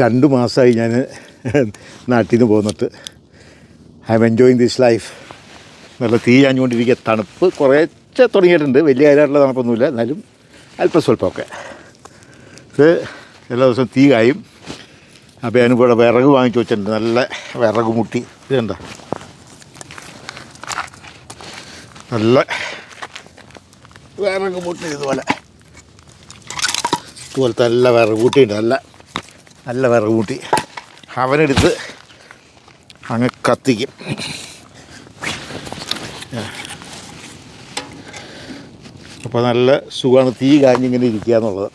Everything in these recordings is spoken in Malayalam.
രണ്ട് മാസമായി ഞാൻ നാട്ടിൽ നിന്ന് പോന്നിട്ട് I am enjoying this life നല്ല തീ ഞാഞ്ഞുകൊണ്ടിരിക്കുക തണുപ്പ് കുറേച്ചെ തുടങ്ങിയിട്ടുണ്ട്. വലിയ കാര്യമായിട്ടുള്ള തണുപ്പൊന്നുമില്ല. എന്നാലും അല്പം സ്വല്പമൊക്കെ ഇത് എല്ലാ ദിവസവും തീ കായും. അപ്പോൾ ഞാനിവിടെ വിറക് വാങ്ങിച്ചു വെച്ചിട്ടുണ്ട്. നല്ല വിറക് മുട്ടി. ഇത് കണ്ട? നല്ല വിറക് മുട്ടി ഇതുപോലെ. ഇതുപോലത്തെ നല്ല വിറക് കൂട്ടിയുണ്ട് നല്ല നല്ല വിറക് കൂട്ടി. അവനെടുത്ത് അങ്ങ് കത്തിക്കും. അപ്പോൾ നല്ല സുഖമാണ് തീ കാഞ്ഞിങ്ങനെ ഇരിക്കുക എന്നുള്ളത്.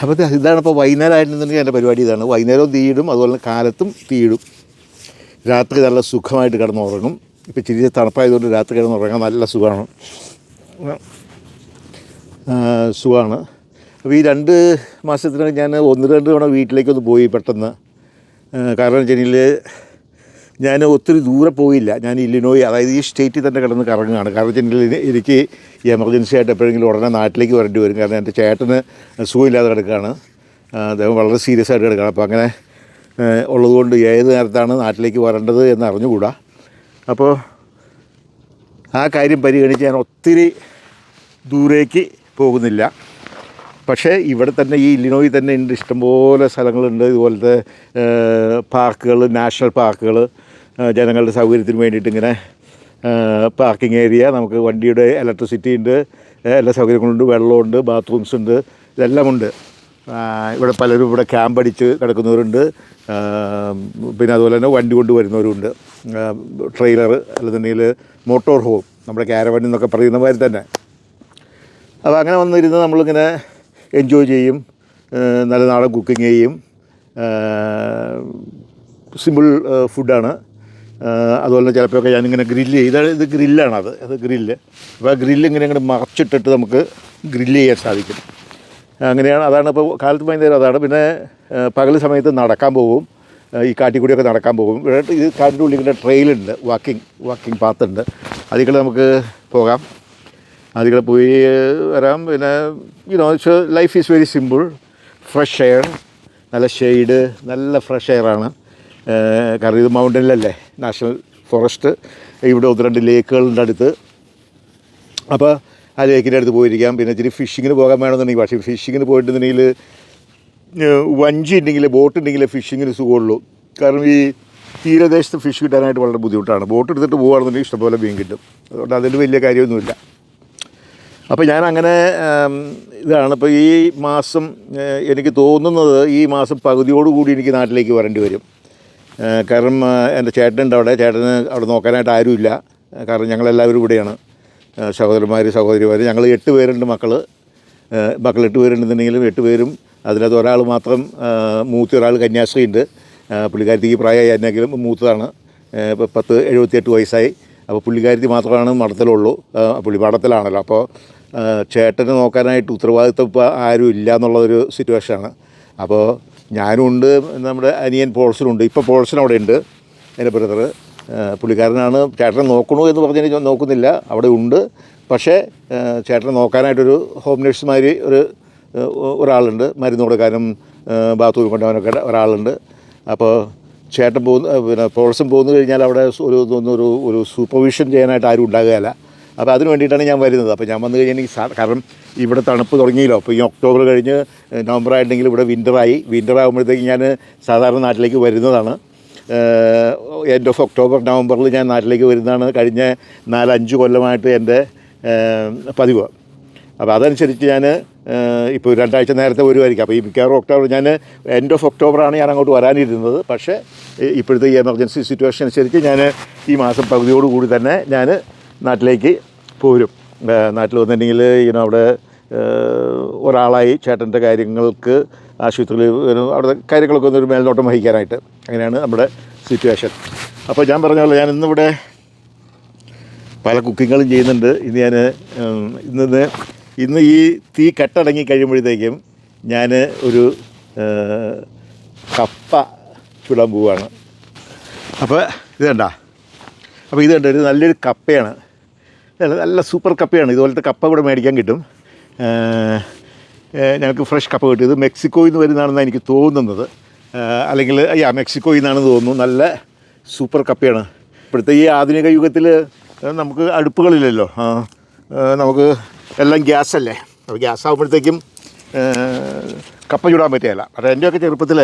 അപ്പോൾ ഇത് ഇതാണ് ഇപ്പോൾ വൈകുന്നേരം ആയിരുന്നുണ്ടെങ്കിൽ എന്റെ പരിപാടി ഇതാണ്. വൈകുന്നേരവും തീയിടും അതുപോലെ തന്നെ കാലത്തും തീയിടും രാത്രി നല്ല സുഖമായിട്ട് കിടന്നുറങ്ങും. ഇപ്പോൾ ചിരി തണുപ്പായതുകൊണ്ട് രാത്രി കിടന്നുറങ്ങാൻ നല്ല സുഖമാണ്. സുഖമാണ്. അപ്പോൾ ഈ രണ്ട് മാസത്തിനകം ഞാൻ ഒന്ന് രണ്ട് തവണ വീട്ടിലേക്കൊന്ന് പോയി പെട്ടെന്ന്. കാരണം വെച്ചാൽ ഞാൻ ഒത്തിരി ദൂരെ പോയില്ല. ഞാൻ ഇല്ലിനോയി അതായത് ഈ സ്റ്റേറ്റിൽ തന്നെ കിടന്ന് കറങ്ങുകയാണ്. കാരണം വെച്ചിട്ടുണ്ടെങ്കിൽ എനിക്ക് എമർജൻസി ആയിട്ട് എപ്പോഴെങ്കിലും ഉടനെ നാട്ടിലേക്ക് വരേണ്ടി വരും. കാരണം എന്റെ ചേട്ടന് സുഖമില്ലാതെ കിടക്കുകയാണ്. അദ്ദേഹം വളരെ സീരിയസ് ആയിട്ട് കിടക്കുകയാണ്. അപ്പോൾ അങ്ങനെ ഉള്ളതുകൊണ്ട് ഏത് നേരത്താണ് നാട്ടിലേക്ക് വരേണ്ടത് എന്ന് അറിഞ്ഞുകൂടാ. അപ്പോൾ ആ കാര്യം പരിഗണിച്ച് ഞാൻ ഒത്തിരി ദൂരേക്ക് പോകുന്നില്ല. പക്ഷേ ഇവിടെ തന്നെ ഈ ഇല്ലിനോയിൽ തന്നെ ഉണ്ട് ഇഷ്ടംപോലെ സ്ഥലങ്ങളുണ്ട്. ഇതുപോലത്തെ പാർക്കുകൾ നാഷണൽ പാർക്കുകൾ ജനങ്ങളുടെ സൗകര്യത്തിന് വേണ്ടിയിട്ട് ഇങ്ങനെ പാർക്കിംഗ് ഏരിയ നമുക്ക് വണ്ടിയുടെ ഇലക്ട്രിസിറ്റി ഉണ്ട് എല്ലാ സൗകര്യങ്ങളുണ്ട് വെള്ളമുണ്ട് ബാത്റൂംസ് ഉണ്ട് ഇതെല്ലാം ഉണ്ട്. ഇവിടെ പലരും ഇവിടെ ക്യാമ്പ് അടിച്ച് കിടക്കുന്നവരുണ്ട് പിന്നെ അതുപോലെ തന്നെ വണ്ടി കൊണ്ട് വരുന്നവരുണ്ട്. ട്രെയിലർ അല്ലെന്നുണ്ടെങ്കിൽ മോട്ടോർ ഹോം നമ്മുടെ ക്യാരവണ്ടി എന്നൊക്കെ പറയുന്ന മാതിരി തന്നെ. അപ്പോൾ അങ്ങനെ വന്നിരുന്ന് നമ്മളിങ്ങനെ എൻജോയ് ചെയ്യും നല്ല നാടൻ കുക്കിംഗ് ചെയ്യും. സിമ്പിൾ ഫുഡാണ്. അതുപോലെ തന്നെ ചിലപ്പോഴൊക്കെ ഞാനിങ്ങനെ ഗ്രില്ല് ചെയ്ത് ഇത് ഗ്രില്ലാണ് അത്. ഗ്രില്ല്. അപ്പോൾ ആ ഗ്രില്ല് ഇങ്ങനെ ഇങ്ങനെ മറച്ചിട്ടിട്ട് നമുക്ക് ഗ്രില്ല് ചെയ്യാൻ സാധിക്കും. അങ്ങനെയാണ്. അതാണ് ഇപ്പോൾ കാലത്ത് വൈകുന്നേരം അതാണ്. പിന്നെ പകൽ സമയത്ത് നടക്കാൻ പോകും. ഈ കാട്ടിക്കൂടിയൊക്കെ നടക്കാൻ പോകും. ഇവിടെ ഇത് കാട്ടിന്റെ ഉള്ളിൽ ഇങ്ങനെ ട്രെയിലുണ്ട് വാക്കിംഗ് വാക്കിംഗ് പാത്തുണ്ട് അതിൽ നമുക്ക് പോകാം. അതിൽ പോയി വരാം. പിന്നെ you know life is very simple fresh air നല്ല ഷെയ്ഡ് നല്ല ഫ്രഷ് എയറാണ് കാരണം ഇത് മൗണ്ടനിലല്ലേ നാഷണൽ ഫോറസ്റ്റ് ഇവിടെ ഒന്ന് രണ്ട് ലേക്കുകളുടെ അടുത്ത്. അപ്പോൾ ആ ലേക്കിന്റെ അടുത്ത് പോയിരിക്കാം. പിന്നെ ഇച്ചിരി ഫിഷിങ്ങിന് പോകാൻ വേണമെന്നുണ്ടെങ്കിൽ പക്ഷേ ഫിഷിങ്ങിന് പോയിട്ടുണ്ടെങ്കിൽ വഞ്ചി ഉണ്ടെങ്കിൽ ബോട്ട് ഉണ്ടെങ്കിൽ ഫിഷിങ്ങിന് സുഖമുള്ളൂ. കാരണം ഈ തീരദേശത്ത് ഫിഷ് കിട്ടാനായിട്ട് വളരെ ബുദ്ധിമുട്ടാണ്. ബോട്ട് എടുത്തിട്ട് പോകുകയാണെന്നുണ്ടെങ്കിൽ ഇഷ്ടംപോലെ മീൻ കിട്ടും. അതുകൊണ്ട് അതിൽ വലിയ കാര്യമൊന്നുമില്ല. അപ്പോൾ ഞാൻ അങ്ങനെ ഇതാണ്. ഇപ്പോൾ ഈ മാസം എനിക്ക് തോന്നുന്നത് ഈ മാസം പകുതിയോടുകൂടി എനിക്ക് നാട്ടിലേക്ക് വരേണ്ടി വരും. കാരണം എന്റെ ചേട്ടനുണ്ട് അവിടെ. ചേട്ടന് അവിടെ നോക്കാനായിട്ട് ആരുമില്ല. കാരണം ഞങ്ങളെല്ലാവരും ഇവിടെയാണ്. സഹോദരന്മാർ സഹോദരിമാർ ഞങ്ങൾ എട്ട് പേരുണ്ട് മക്കൾ മക്കൾ എട്ട് പേരുണ്ടെന്നുണ്ടെങ്കിലും എട്ട് പേരും. അതിനകത്ത് ഒരാൾ മാത്രം മൂത്തി ഒരാൾ കന്യാസ്ത്രീയുണ്ട്. ഉണ്ട് ഏഹ്, പുള്ളിക്കാരത്തിക്ക് പ്രായമായി എന്നെങ്കിലും മൂത്തതാണ്. ഇപ്പോൾ പത്ത് എഴുപത്തിയെട്ട് വയസ്സായി. അപ്പോൾ പുള്ളിക്കാരത്തി മാത്രമാണ് മഠത്തിലുള്ളൂ. പുള്ളി മഠത്തിലാണല്ലോ. അപ്പോൾ ചേട്ടനെ നോക്കാനായിട്ട് ഉത്തരവാദിത്വം ഇപ്പോൾ ആരും ഇല്ല എന്നുള്ളൊരു സിറ്റുവേഷനാണ് അപ്പോൾ ഞാനും ഉണ്ട് നമ്മുടെ അനിയൻ പോൾസനുണ്ട് ഇപ്പോൾ പോൾസൻ അവിടെ ഉണ്ട് എന്റെ ബ്രദർ പുള്ളിക്കാരനാണ് ചേട്ടനെ നോക്കണു എന്ന് പറഞ്ഞ് നോക്കുന്നില്ല. അവിടെ ഉണ്ട്. പക്ഷേ ചേട്ടനെ നോക്കാനായിട്ടൊരു ഹോം നേഴ്സുമാർ ഒരു ഒരാളുണ്ട്. മരുന്ന് കൊടുക്കാനും ബാത്റൂമിൽ കൊണ്ടുപോകാനൊക്കെ ഒരാളുണ്ട്. അപ്പോൾ ചേട്ടൻ പോകുന്ന പിന്നെ പോൾസം പോകുന്നു കഴിഞ്ഞാൽ അവിടെ ഒരു ഒരു ഒരു സൂപ്പർവിഷൻ ചെയ്യാനായിട്ട് ആരും ഉണ്ടാകുകയില്ല. അപ്പോൾ അതിന് വേണ്ടിയിട്ടാണ് ഞാൻ വരുന്നത്. അപ്പോൾ ഞാൻ വന്നു കഴിഞ്ഞാൽ കാരണം ഇവിടെ തണുപ്പ് തുടങ്ങിയല്ലോ. അപ്പോൾ ഈ ഒക്ടോബർ കഴിഞ്ഞ് നവംബർ ആയിട്ടുണ്ടെങ്കിൽ ഇവിടെ വിന്ററായി വിന്റർ ആകുമ്പോഴത്തേക്ക് ഞാൻ സാധാരണ നാട്ടിലേക്ക് വരുന്നതാണ്. എൻഡ് ഓഫ് ഒക്ടോബർ നവംബറിൽ ഞാൻ നാട്ടിലേക്ക് വരുന്നതാണ് കഴിഞ്ഞ നാലഞ്ച് കൊല്ലമായിട്ട് എന്റെ പതിവ്. അപ്പോൾ അതനുസരിച്ച് ഞാൻ ഇപ്പോൾ രണ്ടാഴ്ച നേരത്തെ വരുമായിരിക്കും അപ്പോൾ ഈ മിക്കവാറും ഒക്ടോബർ ഞാൻ എൻഡ് ഓഫ് ഒക്ടോബറാണ് ഞാൻ അങ്ങോട്ട് വരാനിരുന്നത്. പക്ഷേ ഇപ്പോഴത്തെ ഈ എമർജൻസി സിറ്റുവേഷൻ അനുസരിച്ച് ഞാൻ ഈ മാസം പകുതിയോടുകൂടി തന്നെ ഞാൻ നാട്ടിലേക്ക് പോരും നാട്ടിൽ വന്നിട്ടുണ്ടെങ്കിൽ ഇങ്ങനെ അവിടെ ഒരാളായി ചേട്ടന്റെ കാര്യങ്ങൾക്ക് ആശുപത്രിയിൽ അവിടെ കാര്യങ്ങളൊക്കെ ഒന്നൊരു മേൽനോട്ടം വഹിക്കാനായിട്ട് അങ്ങനെയാണ് നമ്മുടെ സിറ്റുവേഷൻ അപ്പോൾ ഞാൻ പറഞ്ഞ ഞാൻ ഇന്നിവിടെ പല കുക്കിങ്ങുകളും ചെയ്യുന്നുണ്ട്. ഇന്ന് ഞാൻ ഇന്ന് ഇന്ന് ഈ തീ കെട്ടടങ്ങി കഴിയുമ്പോഴത്തേക്കും ഞാൻ ഒരു കപ്പ ചുടാൻ പോവുകയാണ്. അപ്പോൾ ഇത് കണ്ട? അപ്പോൾ ഇത് കണ്ട? ഒരു നല്ലൊരു കപ്പയാണ്. നല്ല സൂപ്പർ കപ്പയാണ്. ഇതുപോലത്തെ കപ്പ ഇവിടെ മേടിക്കാൻ കിട്ടും. ഞങ്ങൾക്ക് ഫ്രഷ് കപ്പ കിട്ടിയത് മെക്സിക്കോയിൽ നിന്ന് വരുന്നതാണെന്ന് എനിക്ക് തോന്നുന്നത്. അല്ലെങ്കിൽ അയ്യാ മെക്സിക്കോയിൽ നിന്നാണെന്ന് തോന്നുന്നു. നല്ല സൂപ്പർ കപ്പയാണ്. ഇപ്പോഴത്തെ ഈ ആധുനിക യുഗത്തിൽ നമുക്ക് അടുപ്പുകളില്ലല്ലോ. നമുക്ക് എല്ലാം ഗ്യാസല്ലേ. അപ്പോൾ ഗ്യാസ് ആകുമ്പോഴത്തേക്കും കപ്പ ചൂടാൻ പറ്റുകയില്ല പക്ഷേ എന്റെയൊക്കെ ചെറുപ്പത്തിൽ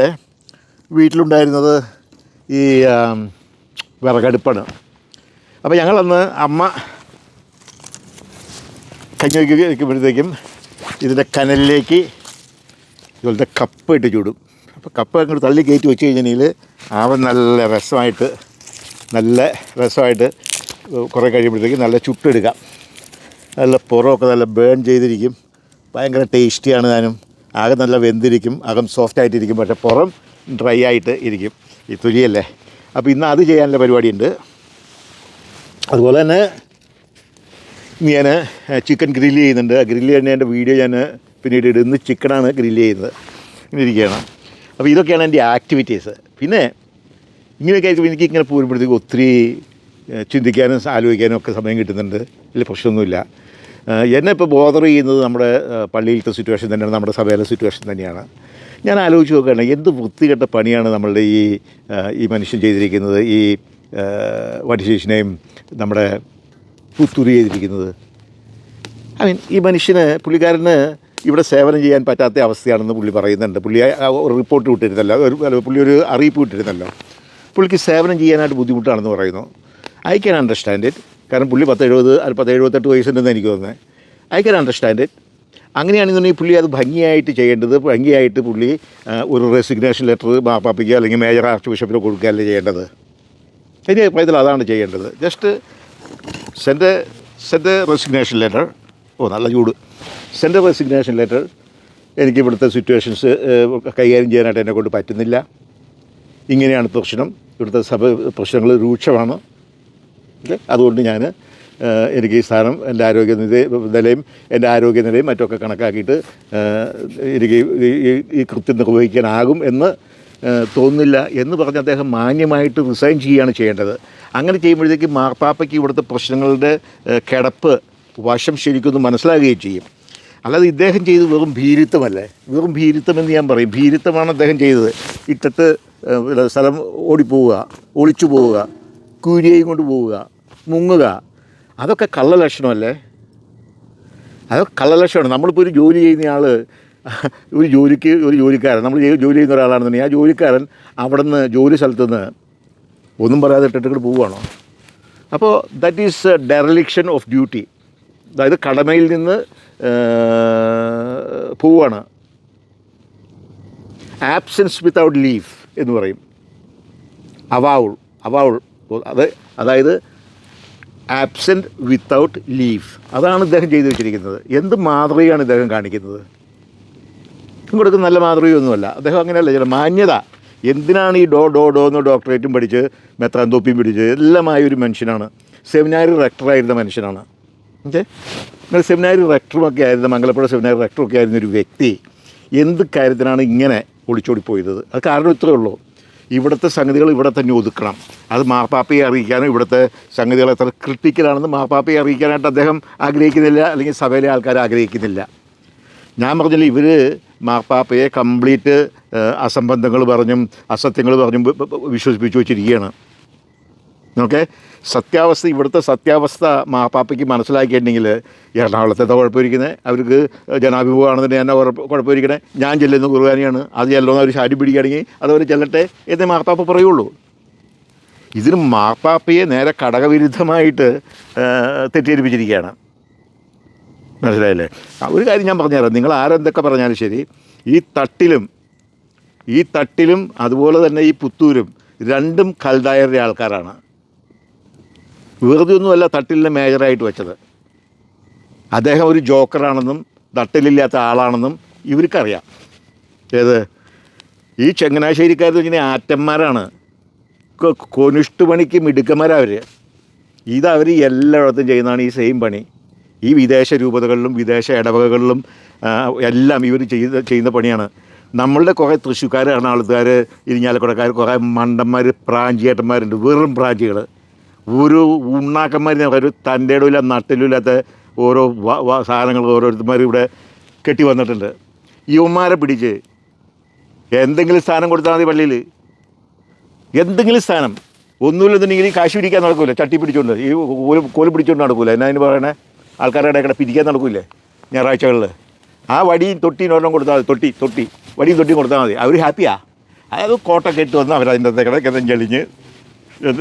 വീട്ടിലുണ്ടായിരുന്നത് ഈ വിറകടുപ്പാണ്. അപ്പോൾ ഞങ്ങളന്ന് അമ്മ കഞ്ഞി വയ്ക്കുമ്പോഴത്തേക്കും ഇതിന്റെ കനലിലേക്ക് ഇതുപോലത്തെ കപ്പ് ഇട്ട് ചൂടും. അപ്പോൾ കപ്പ് അങ്ങോട്ട് തള്ളി കയറ്റി വെച്ച് കഴിഞ്ഞാൽ ആവൻ നല്ല രസമായിട്ട് നല്ല രസമായിട്ട് കുറേ കഴിയുമ്പോഴത്തേക്ക് നല്ല ചുട്ടെടുക്കാം. നല്ല പുറമൊക്കെ നല്ല ബേൺ ചെയ്തിരിക്കും. ഭയങ്കര ടേസ്റ്റിയാണ് താനും ആകെ നല്ല വെന്തിരിക്കും അകം സോഫ്റ്റ് ആയിട്ടിരിക്കും പക്ഷേ പുറം ഡ്രൈ ആയിട്ട് ഇരിക്കും. ഈ തുലിയല്ലേ? അപ്പോൾ ഇന്ന് അത് ചെയ്യാനുള്ള പരിപാടിയുണ്ട്. അതുപോലെ തന്നെ ഞാൻ ചിക്കൻ ഗ്രില്ല് ചെയ്യുന്നുണ്ട്. ഗ്രില്ല് ചെയ്യുന്നതിന്റെ വീഡിയോ ഞാൻ പിന്നീട് ഇടുന്നു ചിക്കനാണ് ഗ്രില്ല് ചെയ്യുന്നത്. ഇങ്ങനെ ഇരിക്കുകയാണ്. അപ്പോൾ ഇതൊക്കെയാണ് എന്റെ ആക്ടിവിറ്റീസ് പിന്നെ ഇങ്ങനെയൊക്കെ ആയിരിക്കും എനിക്ക് ഇങ്ങനെ പോരുമ്പോഴത്തേക്ക് ഒത്തിരി ചിന്തിക്കാനും ആലോചിക്കാനും ഒക്കെ സമയം കിട്ടുന്നുണ്ട്. വലിയ പ്രശ്നമൊന്നുമില്ല. എന്നെ ഇപ്പോൾ ബോദർ ചെയ്യുന്നത് നമ്മുടെ പള്ളിയിലത്തെ സിറ്റുവേഷൻ തന്നെയാണ്. നമ്മുടെ സഭയിലെ സിറ്റുവേഷൻ തന്നെയാണ്. ഞാൻ ആലോചിച്ച് നോക്കുകയാണ് എന്ത് വൃത്തികെട്ട പണിയാണ് നമ്മളുടെ ഈ ഈ മനുഷ്യൻ ചെയ്തിരിക്കുന്നത്? ഈ വടിശേഷിനെയും നമ്മുടെ പുത്തുരി ചെയ്തിരിക്കുന്നത് ഐ മീൻ ഈ മനുഷ്യന് പുള്ളിക്കാരന് ഇവിടെ സേവനം ചെയ്യാൻ പറ്റാത്ത അവസ്ഥയാണെന്ന് പുള്ളി പറയുന്നുണ്ട്. പുള്ളി ഒരു റിപ്പോർട്ട് വിട്ടിരുന്നല്ലോ ഒരു പുള്ളി ഒരു അറിയിപ്പ് വിട്ടിരുന്നല്ലോ പുള്ളിക്ക് സേവനം ചെയ്യാനായിട്ട് ബുദ്ധിമുട്ടാണെന്ന് പറയുന്നു. ഐ ക്യാൻ അണ്ടർസ്റ്റാൻഡ് ഇറ്റ് കാരണം പുള്ളി പത്ത് എഴുപത് പത്ത് എഴുപത്തെട്ട് വയസ്സുണ്ടെന്ന് എനിക്ക് തോന്നുന്നത്. ഐ ക്യാൻ അണ്ടർസ്റ്റാൻഡ് ഇറ്റ് അങ്ങനെയാണെന്നുണ്ടെങ്കിൽ പുള്ളി അത് ഭംഗിയായിട്ട് ചെയ്യേണ്ടത് ഭംഗിയായിട്ട് പുള്ളി ഒരു റെസിഗ്നേഷൻ ലെറ്റർ മാപ്പാപ്പിക്കുക അല്ലെങ്കിൽ മേജർ ആർച്ച് ബിഷപ്പിന് കൊടുക്കുകയല്ലേ ചെയ്യേണ്ടത്. എന്റെ അഭിപ്രായത്തിൽ അതാണ് ചെയ്യേണ്ടത്. Just send send resignation letter ഓ നല്ല ചൂട്. സെൻഡ് റെസിഗ്നേഷൻ ലെറ്റർ എനിക്ക് ഇവിടുത്തെ സിറ്റുവേഷൻസ് കൈകാര്യം ചെയ്യാനായിട്ട് എന്നെ കൊണ്ട് പറ്റുന്നില്ല. ഇങ്ങനെയാണ് പ്രശ്നം. ഇവിടുത്തെ സഭ പ്രശ്നങ്ങൾ രൂക്ഷമാണ്. അതുകൊണ്ട് ഞാൻ എനിക്ക് ഈ സ്ഥാനം എന്റെ ആരോഗ്യനില നിലയും എന്റെ ആരോഗ്യനിലയും മറ്റൊക്കെ കണക്കാക്കിയിട്ട് എനിക്ക് ഈ കൃത്യം നിർവഹിക്കാനാകും എന്ന് ഏഹ്, തോന്നുന്നില്ല എന്ന് പറഞ്ഞ് അദ്ദേഹം മാന്യമായിട്ട് റിസൈൻ ചെയ്യുകയാണ് ചെയ്യേണ്ടത്. അങ്ങനെ ചെയ്യുമ്പോഴത്തേക്ക് മാർപ്പാപ്പയ്ക്ക് ഇവിടുത്തെ പ്രശ്നങ്ങളുടെ കിടപ്പ് വശം ശരിക്കൊന്ന് മനസ്സിലാകുകയും ചെയ്യും. അല്ലാതെ ഇദ്ദേഹം ചെയ്ത് വെറും ഭീരുത്വമല്ലേ? വെറും ഭീരുത്വമെന്ന് ഞാൻ പറയും. ഭീരുത്വമാണ് അദ്ദേഹം ചെയ്തത്. പിന്നെ സ്ഥലം ഓടിപ്പോവുക ഒളിച്ചു പോവുക കൂരിയെയും കൊണ്ട് പോവുക മുങ്ങുക. അതൊക്കെ കള്ളലക്ഷണമല്ലേ? അതൊക്കെ കള്ളലക്ഷണമാണ്. നമ്മളിപ്പോൾ ഒരു ജോലി ചെയ്യുന്ന ആൾ ഒരു ജോലിക്ക് ഒരു ജോലിക്കാരൻ നമ്മൾ ജോലി ചെയ്യുന്ന ഒരാളാണെന്നുണ്ടെങ്കിൽ ആ ജോലിക്കാരൻ അവിടെ നിന്ന് ജോലി സ്ഥലത്ത് നിന്ന് ഒന്നും പറയാതെ ഇട്ടിട്ട് പോവുകയാണോ? അപ്പോൾ that is dereliction of duty അതായത് കടമയിൽ നിന്ന് പോവുകയാണ്. ആബ്സെൻസ് വിത്തൗട്ട് ലീവ് എന്ന് പറയും. അവാവുൾ അവാവുൾ അത് അതായത് ആബ്സെന്റ് വിത്തൗട്ട് ലീവ് അതാണ് ഇദ്ദേഹം ചെയ്തു വെച്ചിരിക്കുന്നത്. എന്ത് മാതൃകയാണ് ഇദ്ദേഹം കാണിക്കുന്നത്? ഇങ്ങോട്ടൊക്കെ നല്ല മാതൃകയൊന്നുമല്ല. അദ്ദേഹം അങ്ങനെയല്ല ചില മാന്യത. എന്തിനാണ് ഈ ഡോ ഡോ ഡോ എന്ന് ഡോക്ടറേറ്റും പഠിച്ച് മെത്രാന്തോപ്പിയും പിടിച്ച് എല്ലാമായ ഒരു മനുഷ്യനാണ്. സെമിനാരി റെക്ടറായിരുന്ന മനുഷ്യനാണ്. ഓക്കെ? നിങ്ങൾ സെമിനാരി റെക്ടറുമൊക്കെ ആയിരുന്ന മംഗലപ്പുഴ സെമിനാരി റെക്ടറൊക്കെ ആയിരുന്ന ഒരു വ്യക്തി എന്ത് കാര്യത്തിനാണ് ഇങ്ങനെ ഒളിച്ചോടി പോയത്? അത് കാരണം ഇത്രയേ ഉള്ളൂ. ഇവിടുത്തെ സംഗതികൾ ഇവിടെ തന്നെ ഒതുക്കണം. അത് മാപ്പാപ്പയെ അറിയിക്കാനും ഇവിടുത്തെ സംഗതികൾ എത്ര ക്രിട്ടിക്കലാണെന്ന് മാപ്പാപ്പയെ അറിയിക്കാനായിട്ട് അദ്ദേഹം ആഗ്രഹിക്കുന്നില്ല അല്ലെങ്കിൽ സഭയിലെ ആൾക്കാർ ആഗ്രഹിക്കുന്നില്ല. ഞാൻ പറഞ്ഞില്ല ഇവർ മാർപ്പാപ്പയെ കംപ്ലീറ്റ് അസംബന്ധങ്ങൾ പറഞ്ഞും അസത്യങ്ങൾ പറഞ്ഞും വിശ്വസിപ്പിച്ചു വെച്ചിരിക്കുകയാണ്. ഓക്കെ? സത്യാവസ്ഥ ഇവിടുത്തെ സത്യാവസ്ഥ മാപ്പാപ്പയ്ക്ക് മനസ്സിലാക്കിയിട്ടുണ്ടെങ്കിൽ എറണാകുളത്തെ കുഴപ്പമിരിക്കുന്നത് അവർക്ക് ജനാഭിമുഖമാണെന്നുണ്ടെങ്കിൽ എന്നെ കുഴപ്പ കുഴപ്പമിരിക്കണേ? ഞാൻ ചെല്ലുന്ന കുർബാനയാണ് അത് ചെല്ലുന്ന അവർ ശാരി പിടിക്കുകയാണെങ്കിൽ അതവർ ചെല്ലട്ടെ എന്നേ മാർപ്പാപ്പ പറയുള്ളൂ. ഇതിന് മാർപ്പാപ്പയെ നേരെ ഘടകവിരുദ്ധമായിട്ട് തെറ്റിദ്ധരിപ്പിച്ചിരിക്കുകയാണ്. മനസ്സിലായില്ലേ? ഒരു കാര്യം ഞാൻ പറഞ്ഞുതരാം. നിങ്ങൾ ആരെന്തൊക്കെ പറഞ്ഞാലും ശരി ഈ തട്ടിലും ഈ തട്ടിലും അതുപോലെ തന്നെ ഈ പുത്തൂരും രണ്ടും കൽഡായരുടെ ആൾക്കാരാണ്. വെറുതെ ഒന്നുമല്ല തട്ടിലിനെ മേജറായിട്ട് വെച്ചത്. അദ്ദേഹം ഒരു ജോക്കറാണെന്നും തട്ടിലില്ലാത്ത ആളാണെന്നും ഇവർക്കറിയാം. ഏത്? ഈ ചങ്ങനാശ്ശേരിക്കാരെന്ന് വെച്ചാൽ ആറ്റന്മാരാണ്. കൊനിഷ്ടുപണിക്ക് കൊനിഷ്ട് പണിക്ക് മിടുക്കന്മാരവർ ഇതവർ എല്ലായിടത്തും ചെയ്യുന്നതാണ് ഈ സെയിം പണി. ഈ വിദേശ രൂപതകളിലും വിദേശ ഇടവകകളിലും എല്ലാം ഇവർ ചെയ്ത ചെയ്യുന്ന പണിയാണ്. നമ്മളുടെ കുറേ തൃശ്ശൂക്കാർ എറണാകുളത്തുകാർ ഇരിഞ്ഞാലക്കുടക്കാർ കുറേ മണ്ടന്മാർ പ്രാഞ്ചിയേട്ടന്മാരുണ്ട്. വെറും പ്രാഞ്ചികൾ ഒരു ഉണ്ണാക്കന്മാർ ഒരു തന്റെ ഇടമില്ല നട്ടിലില്ലാത്ത ഓരോ സാധനങ്ങൾ ഓരോരുത്തന്മാർ ഇവിടെ കെട്ടി വന്നിട്ടുണ്ട്. യുവന്മാരെ പിടിച്ച് എന്തെങ്കിലും സ്ഥാനം കൊടുത്താൽ മതി പള്ളിയിൽ എന്തെങ്കിലും സ്ഥാനം. ഒന്നുമില്ലെന്നുണ്ടെങ്കിൽ കാശ് പിടിക്കാൻ നടക്കില്ല ചട്ടി പിടിച്ചുകൊണ്ട് ഈ കോൽ കോൽ പിടിച്ചുകൊണ്ട് നടക്കില്ല എന്നാ അതിന് പറയണേ? ആൾക്കാരുടെ ഇടയ്ക്കിടെ പിരിക്കാൻ നടക്കില്ലേ? ഞായറാഴ്ചകളിൽ. ആ വടിയും തൊട്ടിയും ഒരെണ്ണം കൊടുത്താൽ മതി. തൊട്ടി തൊട്ടി. വടിയും തൊട്ടിയും കൊടുത്താൽ മതി. അവർ ഹാപ്പിയാ. അതായത് കോട്ടൊക്കെ ഇട്ട് വന്ന് അവരതിന്റെ അകത്തേക്കിടെ കിതം ചെളിഞ്ഞ്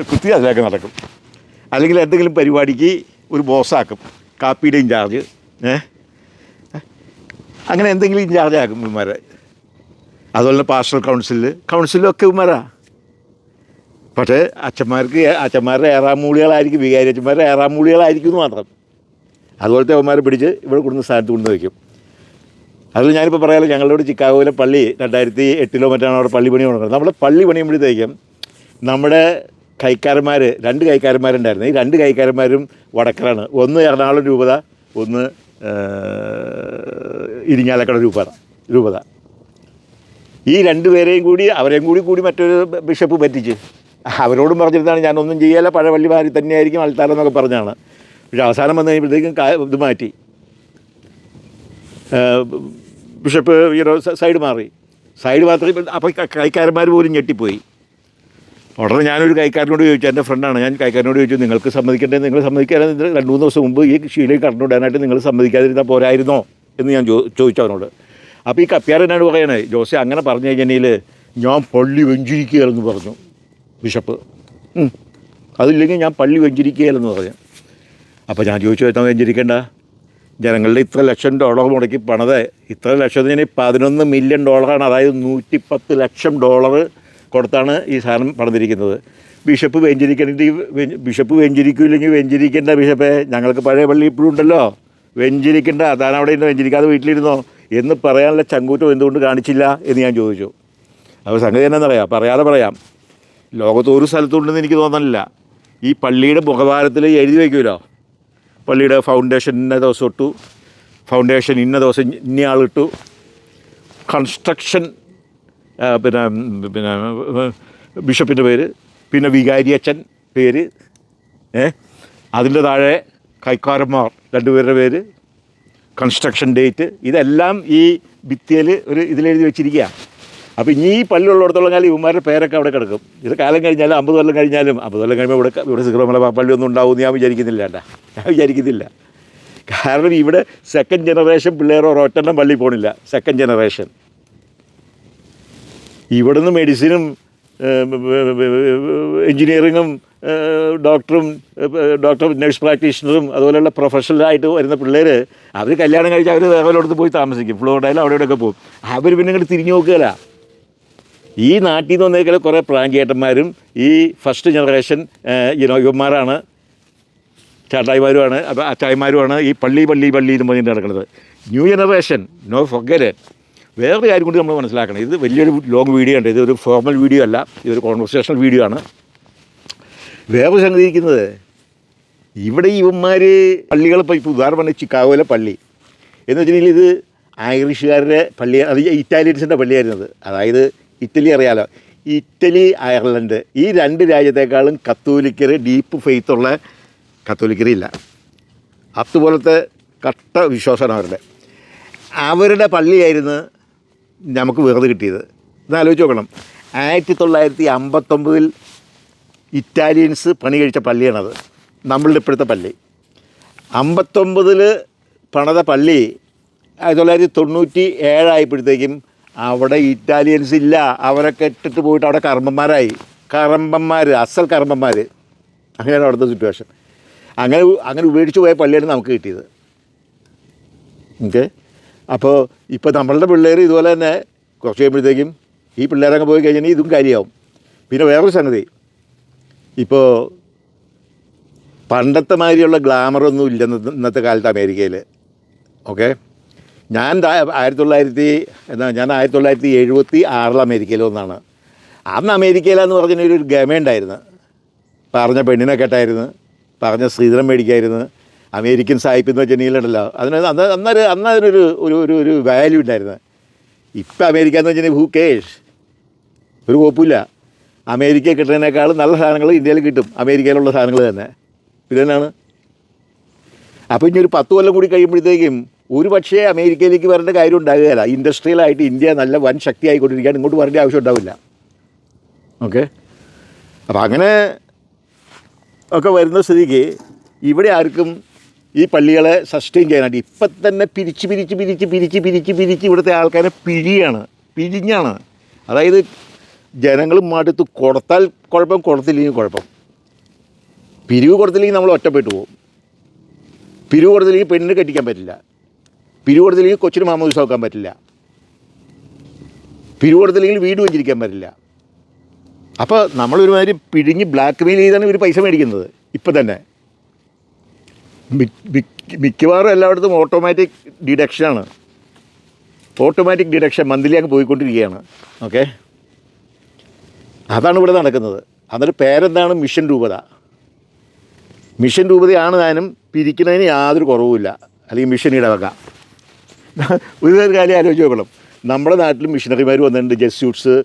കുത്തി അതിലേക്ക് നടക്കും. അല്ലെങ്കിൽ എന്തെങ്കിലും പരിപാടിക്ക് ഒരു ബോസാക്കും. കാപ്പിയുടെയും ചാർജ്. ഏ? അങ്ങനെ എന്തെങ്കിലും ചാർജ് ആക്കും ഇവന്മാരെ. അതുപോലെ തന്നെ പാസ്റ്റൽ കൗൺസിലിൽ. കൗൺസിലൊക്കെ ഇവന്മാരാ. പക്ഷേ അച്ഛന്മാർക്ക് അച്ഛന്മാരുടെ ഏറാം മൂളികളായിരിക്കും വികാരി അച്ഛന്മാരുടെ ഏറാം മൂളികളായിരിക്കും എന്ന് മാത്രം. അതുപോലത്തെ അവന്മാരെ പിടിച്ച് ഇവിടെ കൊടുക്കുന്ന സ്ഥാനത്ത് കൊണ്ട് വയ്ക്കും. അതിൽ ഞാനിപ്പോൾ പറയാമല്ലോ ഞങ്ങളോട് ചിക്കാഗോയിലെ പള്ളി രണ്ടായിരത്തി എട്ടിലോ മറ്റാണ് അവിടെ പള്ളി പണി തുടങ്ങുന്നത്. നമ്മുടെ പള്ളി പണിയുമ്പോഴത്തേക്കും നമ്മുടെ കൈക്കാരന്മാർ രണ്ട് കൈക്കാരന്മാരുണ്ടായിരുന്നു. ഈ രണ്ട് കൈക്കാരന്മാരും വടക്കറാണ് ഒന്ന് എറണാകുളം രൂപത ഒന്ന് ഇരിങ്ങാലക്കട രൂപത രൂപത. ഈ രണ്ട് രണ്ടുപേരെയും കൂടി അവരെയും കൂടി കൂടി മറ്റൊരു ബിഷപ്പ് പറ്റിച്ച്. അവരോടും പറഞ്ഞിരുന്നാണ് ഞാനൊന്നും ചെയ്യാല്ല പഴവള്ളി മാറി തന്നെയായിരിക്കും ആൾത്താരെന്നൊക്കെ പറഞ്ഞാണ് പക്ഷെ അവസാനം വന്നു കഴിയുമ്പോഴത്തേക്കും ഇത് മാറ്റി. ബിഷപ്പ് ഈരോ സൈഡ് മാറി. സൈഡ് മാത്രമേ അപ്പോൾ കൈക്കാരന്മാർ പോലും ഞെട്ടിപ്പോയി. ഉടനെ ഞാനൊരു കൈക്കാരനോട് ചോദിച്ചു എന്റെ ഫ്രണ്ടാണ് ഞാൻ കൈക്കാരനോട് ചോദിച്ചു നിങ്ങൾക്ക് സമ്മതിക്കേണ്ടത് നിങ്ങൾ സമ്മതിക്കാതെ രണ്ട് മൂന്ന് ദിവസം മുമ്പ് ഈ ശീലയിൽ കടന്നുവിടാനായിട്ട് നിങ്ങൾ സമ്മതിക്കാതിരുന്നാൽ പോരായിരുന്നോ? എന്ന് ഞാൻ ചോദിച്ചു അവനോട്. അപ്പോൾ ഈ കപ്പ്യാരനാണ് പറയണേ? ജോസെ അങ്ങനെ പറഞ്ഞു കഴിഞ്ഞാൽ ഞാൻ പള്ളി വെഞ്ചിരിക്കുകയാണെന്ന് പറഞ്ഞു ബിഷപ്പ്. അതില്ലെങ്കിൽ ഞാൻ പള്ളി വെഞ്ചിരിക്കുകയല്ലെന്ന് പറഞ്ഞു. അപ്പോൾ ഞാൻ ചോദിച്ചു എന്താ വെഞ്ചിരിക്കേണ്ട ജനങ്ങളുടെ ഇത്ര ലക്ഷം ഡോളർ മുടക്കി പണത്. ഇത്ര ലക്ഷത്തിന് പതിനൊന്ന് മില്യൺ ഡോളറാണ് അതായത് നൂറ്റിപ്പത്ത് ലക്ഷം ഡോളർ കൊടുത്താണ് ഈ സാധനം പണിതിരിക്കുന്നത്. ബിഷപ്പ് വെഞ്ചരിക്കണമെങ്കിൽ ബിഷപ്പ് വെഞ്ചരിക്കില്ലെങ്കിൽ വെഞ്ചരിക്കേണ്ട ബിഷപ്പേ. ഞങ്ങൾക്ക് പഴയ പള്ളി ഇപ്പോഴും ഉണ്ടല്ലോ. വെഞ്ചരിക്കേണ്ട. അതാണ് അവിടെ ഇരുന്ന് വെഞ്ചരിക്കാതെ വീട്ടിലിരുന്നോ? എന്ന് പറയാനുള്ള ചങ്കൂറ്റം എന്തുകൊണ്ട് കാണിച്ചില്ല എന്ന് ഞാൻ ചോദിച്ചു. അപ്പോൾ സംഗതി എന്നാണെന്നറിയാം പറയാതെ പറയാം. ലോകത്ത് ഒരു സ്ഥലത്തുണ്ടെന്ന് എനിക്ക് തോന്നുന്നില്ല ഈ പള്ളിയുടെ മുഖഭാരത്തിൽ എഴുതി വയ്ക്കുമല്ലോ. പള്ളിയുടെ ഫൗണ്ടേഷൻ ഇന്ന ദിവസം ഇട്ടു. ഫൗണ്ടേഷൻ ഇന്ന ദിവസം ഇന്ന ആളിട്ടു കൺസ്ട്രക്ഷൻ പിന്നെ പിന്നെ ബിഷപ്പിന്റെ പേര് പിന്നെ വികാരിയച്ഛൻ പേര് ഏ അതിന്റെ താഴെ കൈക്കാരന്മാർ രണ്ടുപേരുടെ പേര് കൺസ്ട്രക്ഷൻ ഡേറ്റ് ഇതെല്ലാം ഈ ഭിത്തിയിൽ ഒരു ഇതിലെഴുതി വെച്ചിരിക്കുക അപ്പോൾ ഇനി ഈ പള്ളി ഉള്ളിടത്തോളം കാലം ഇവന്മാരുടെ പേരൊക്കെ അവിടെ കിടക്കും. ഇത് കാലം കഴിഞ്ഞാലും അമ്പത് കൊല്ലം കഴിഞ്ഞാലും അമ്പത് കൊല്ലം കഴിയുമ്പോൾ ഇവിടെ ഇവിടെ സിഗ്രോമല പള്ളി ഒന്നും ഉണ്ടാവുമെന്ന് ഞാൻ വിചാരിക്കുന്നില്ല ഏട്ടാ ഞാൻ വിചാരിക്കുന്നില്ല. കാരണം ഇവിടെ സെക്കൻഡ് ജനറേഷൻ പിള്ളേരോ ഒരൊറ്റെണ്ണം പള്ളി പോണില്ല. സെക്കൻഡ് ജനറേഷൻ ഇവിടുന്ന് മെഡിസിനും എഞ്ചിനീയറിങ്ങും ഡോക്ടറും ഡോക്ടർ നഴ്സ് പ്രാക്ടീഷണറും അതുപോലെയുള്ള പ്രൊഫഷണലായിട്ട് വരുന്ന പിള്ളേർ അവർ കല്യാണം കഴിച്ച് അവർ വേറെ പോയി താമസിക്കും. ഫ്ലോറിഡയിൽ അവിടെ ഇവിടെയൊക്കെ പോകും അവർ പിന്നെ ഇങ്ങോട്ട് തിരിഞ്ഞു നോക്കുകയില്ല ഈ നാട്ടിൽ നിന്ന് വന്നേക്കാൾ കുറേ പ്രാഞ്ചേട്ടന്മാരും ഈ ഫസ്റ്റ് ജനറേഷൻ യുനോ യുവന്മാരാണ് ചാട്ടായിമാരുമാണ് അപ്പോൾ അച്ചായിമാരുമാണ് ഈ പള്ളി പള്ളി പള്ളി എന്ന് പറഞ്ഞിട്ട് നടക്കുന്നത് ന്യൂ ജനറേഷൻ നോ ഫൊഗറ്റ് വേറൊരു കാര്യം കൂടി നമ്മൾ മനസ്സിലാക്കണം. ഇത് വലിയൊരു ലോങ് വീഡിയോ ഉണ്ട് ഇതൊരു ഫോർമൽ വീഡിയോ അല്ല. ഇതൊരു കോൺവെർസേഷണൽ വീഡിയോ ആണ്. വേറൊരു സംഗതി ഇരിക്കുന്നത്. ഇവിടെ ഇവന്മാർ പള്ളികൾ ഇപ്പോൾ ഇപ്പോൾ ഉദാഹരണം പറഞ്ഞാൽ ചിക്കാഗോയിലെ പള്ളി. എന്ന് വെച്ചിട്ടുണ്ടെങ്കിൽ ഇത് ഐറിഷുകാരുടെ പള്ളി അത് ഇറ്റാലിയൻസിന്റെ പള്ളിയായിരുന്നത്. അതായത് ഇറ്റലി അറിയാലോ. ഇറ്റലി അയർലൻഡ് ഈ രണ്ട് രാജ്യത്തെക്കാളും കത്തോലിക്കർ ഡീപ്പ് ഫെയ്ത്തുള്ള കത്തോലിക്കർ ഇല്ല. അതുപോലത്തെ കട്ട വിശ്വാസമാണ് അവരുടെ. അവരുടെ പള്ളിയായിരുന്നു നമുക്ക് വെറുതെ കിട്ടിയത്. ഇത് ആലോചിച്ച് നോക്കണം. ആയിരത്തി തൊള്ളായിരത്തി അമ്പത്തൊമ്പതിൽ ഇറ്റാലിയൻസ് പണി കഴിച്ച പള്ളിയാണത്. നമ്മളുടെ ഇപ്പോഴത്തെ പള്ളി. അമ്പത്തൊമ്പതിൽ പണിത പള്ളി ആയിരത്തി തൊള്ളായിരത്തി തൊണ്ണൂറ്റി ഏഴായപ്പോഴത്തേക്കും അവിടെ ഇറ്റാലിയൻസ് ഇല്ല. അവരൊക്കെ ഇട്ടിട്ട് പോയിട്ട് അവിടെ കർമ്മന്മാരായി. കറമ്പന്മാർ അസൽ കർമ്മന്മാർ അങ്ങനെയാണ് അവിടുത്തെ സിറ്റുവേഷൻ അങ്ങനെ അങ്ങനെ ഉപേക്ഷിച്ച് പോയ പള്ളിയാണ് നമുക്ക് കിട്ടിയത്. ഓക്കെ അപ്പോൾ ഇപ്പോൾ നമ്മളുടെ പിള്ളേർ ഇതുപോലെ തന്നെ കുറച്ച് കഴിയുമ്പോഴത്തേക്കും ഈ പിള്ളേരങ്ങ് പോയി കഴിഞ്ഞാൽ ഇതും കാര്യമാവും പിന്നെ വേറൊരു സംഗതി. ഇപ്പോൾ പണ്ടത്തെ മാതിരിയുള്ള ഗ്ലാമറൊന്നും ഇല്ല ഇന്നത്തെ കാലത്ത് അമേരിക്കയിൽ ഓക്കെ ഞാൻ ആയിരത്തി തൊള്ളായിരത്തി എന്താ ഞാൻ ആയിരത്തി തൊള്ളായിരത്തി എഴുപത്തി ആറിൽ അമേരിക്കയിൽ ഒന്നാണ് അന്ന് അമേരിക്കയിലെന്ന് പറഞ്ഞ ഒരു ഗമയുണ്ടായിരുന്നു പറഞ്ഞ പെണ്ണിനെ കേട്ടായിരുന്നു. പറഞ്ഞ ശ്രീധരം മേടിക്കായിരുന്നു. അമേരിക്കൻ സായിപ്പ് എന്ന് വെച്ചിട്ടുണ്ടെങ്കിലുണ്ടല്ലോ അതിന് അന്ന് അന്നൊരു അന്ന് അതിനൊരു ഒരു ഒരു ഒരു വാല്യൂ ഉണ്ടായിരുന്നു. ഇപ്പം അമേരിക്ക എന്ന് വെച്ചാൽ ഹൂ കേഷ് ഒരു കുഴപ്പമില്ല. അമേരിക്കയിൽ കിട്ടുന്നതിനേക്കാളും നല്ല സാധനങ്ങൾ ഇന്ത്യയിൽ കിട്ടും. അമേരിക്കയിലുള്ള സാധനങ്ങൾ തന്നെ. ഇതെന്നാണ്. അപ്പോൾ ഇനി ഒരു പത്ത് കൊല്ലം കൂടി കഴിയുമ്പോഴത്തേക്കും ഒരു പക്ഷേ അമേരിക്കയിലേക്ക് വരേണ്ട കാര്യം ഉണ്ടാകുകയില്ല. ഇൻഡസ്ട്രിയലായിട്ട് ഇന്ത്യ നല്ല വൻ ശക്തിയായിക്കൊണ്ടിരിക്കുകയാണ്. ഇങ്ങോട്ട് വരേണ്ട ആവശ്യം ഉണ്ടാവില്ല. ഓക്കെ അപ്പം അങ്ങനെ ഒക്കെ വരുന്ന സ്ഥിതിക്ക് ഇവിടെ ആർക്കും ഈ പള്ളികളെ സസ്റ്റെയിൻ ചെയ്യാനായിട്ട് ഇപ്പം തന്നെ പിരിച്ച് പിരിച്ച് പിരിച്ച് പിരിച്ച് പിരിച്ച് പിരിച്ച് ഇവിടുത്തെ ആൾക്കാരെ പിഴിയാണ്. പിഴിഞ്ഞാണ്. അതായത് ജനങ്ങൾ മടുത്ത് കൊടുത്താൽ കുഴപ്പം കൊടുത്തില്ലെങ്കിൽ കുഴപ്പം. പിരിവ് കൊടുത്തില്ലെങ്കിൽ നമ്മൾ ഒറ്റപ്പെട്ടു പോകും. പിരിവ് കൊടുത്തില്ലെങ്കിൽ പെണ്ണിന് കെട്ടിക്കാൻ പറ്റില്ല. പിരിവ് കൊടുത്തില്ലെങ്കിൽ കൊച്ചിന് മാമൂസ് വെക്കാൻ പറ്റില്ല. പിരിവ് കൊടുത്തില്ലെങ്കിൽ വീട് വെച്ചിരിക്കാൻ പറ്റില്ല. അപ്പോൾ നമ്മളൊരുമാതിരി പിഴിഞ്ഞ് ബ്ലാക്ക് മെയിൽ ചെയ്താണ് ഇവർ പൈസ മേടിക്കുന്നത്. ഇപ്പം തന്നെ. മിക്കവാറും എല്ലായിടത്തും ഓട്ടോമാറ്റിക് ഡിഡക്ഷനാണ് ഓട്ടോമാറ്റിക് ഡിഡക്ഷൻ മന്ത്ലി അങ്ങ് പോയിക്കൊണ്ടിരിക്കുകയാണ്. ഓക്കെ അതാണ് ഇവിടെ നടക്കുന്നത്. അതൊരു പേരെന്താണ്? മിഷൻ രൂപത. മിഷൻ രൂപതയാണ് താനും പിരിക്കുന്നതിന് യാതൊരു കുറവുമില്ല. അല്ലെങ്കിൽ മിഷൻ ഇടവക ഒരു കാര്യം ആലോചിച്ച് നോക്കണം. നമ്മുടെ നാട്ടിൽ മിഷനറിമാർ വന്നിട്ടുണ്ട്. ജസ്റ്റ്യൂട്ട്സ്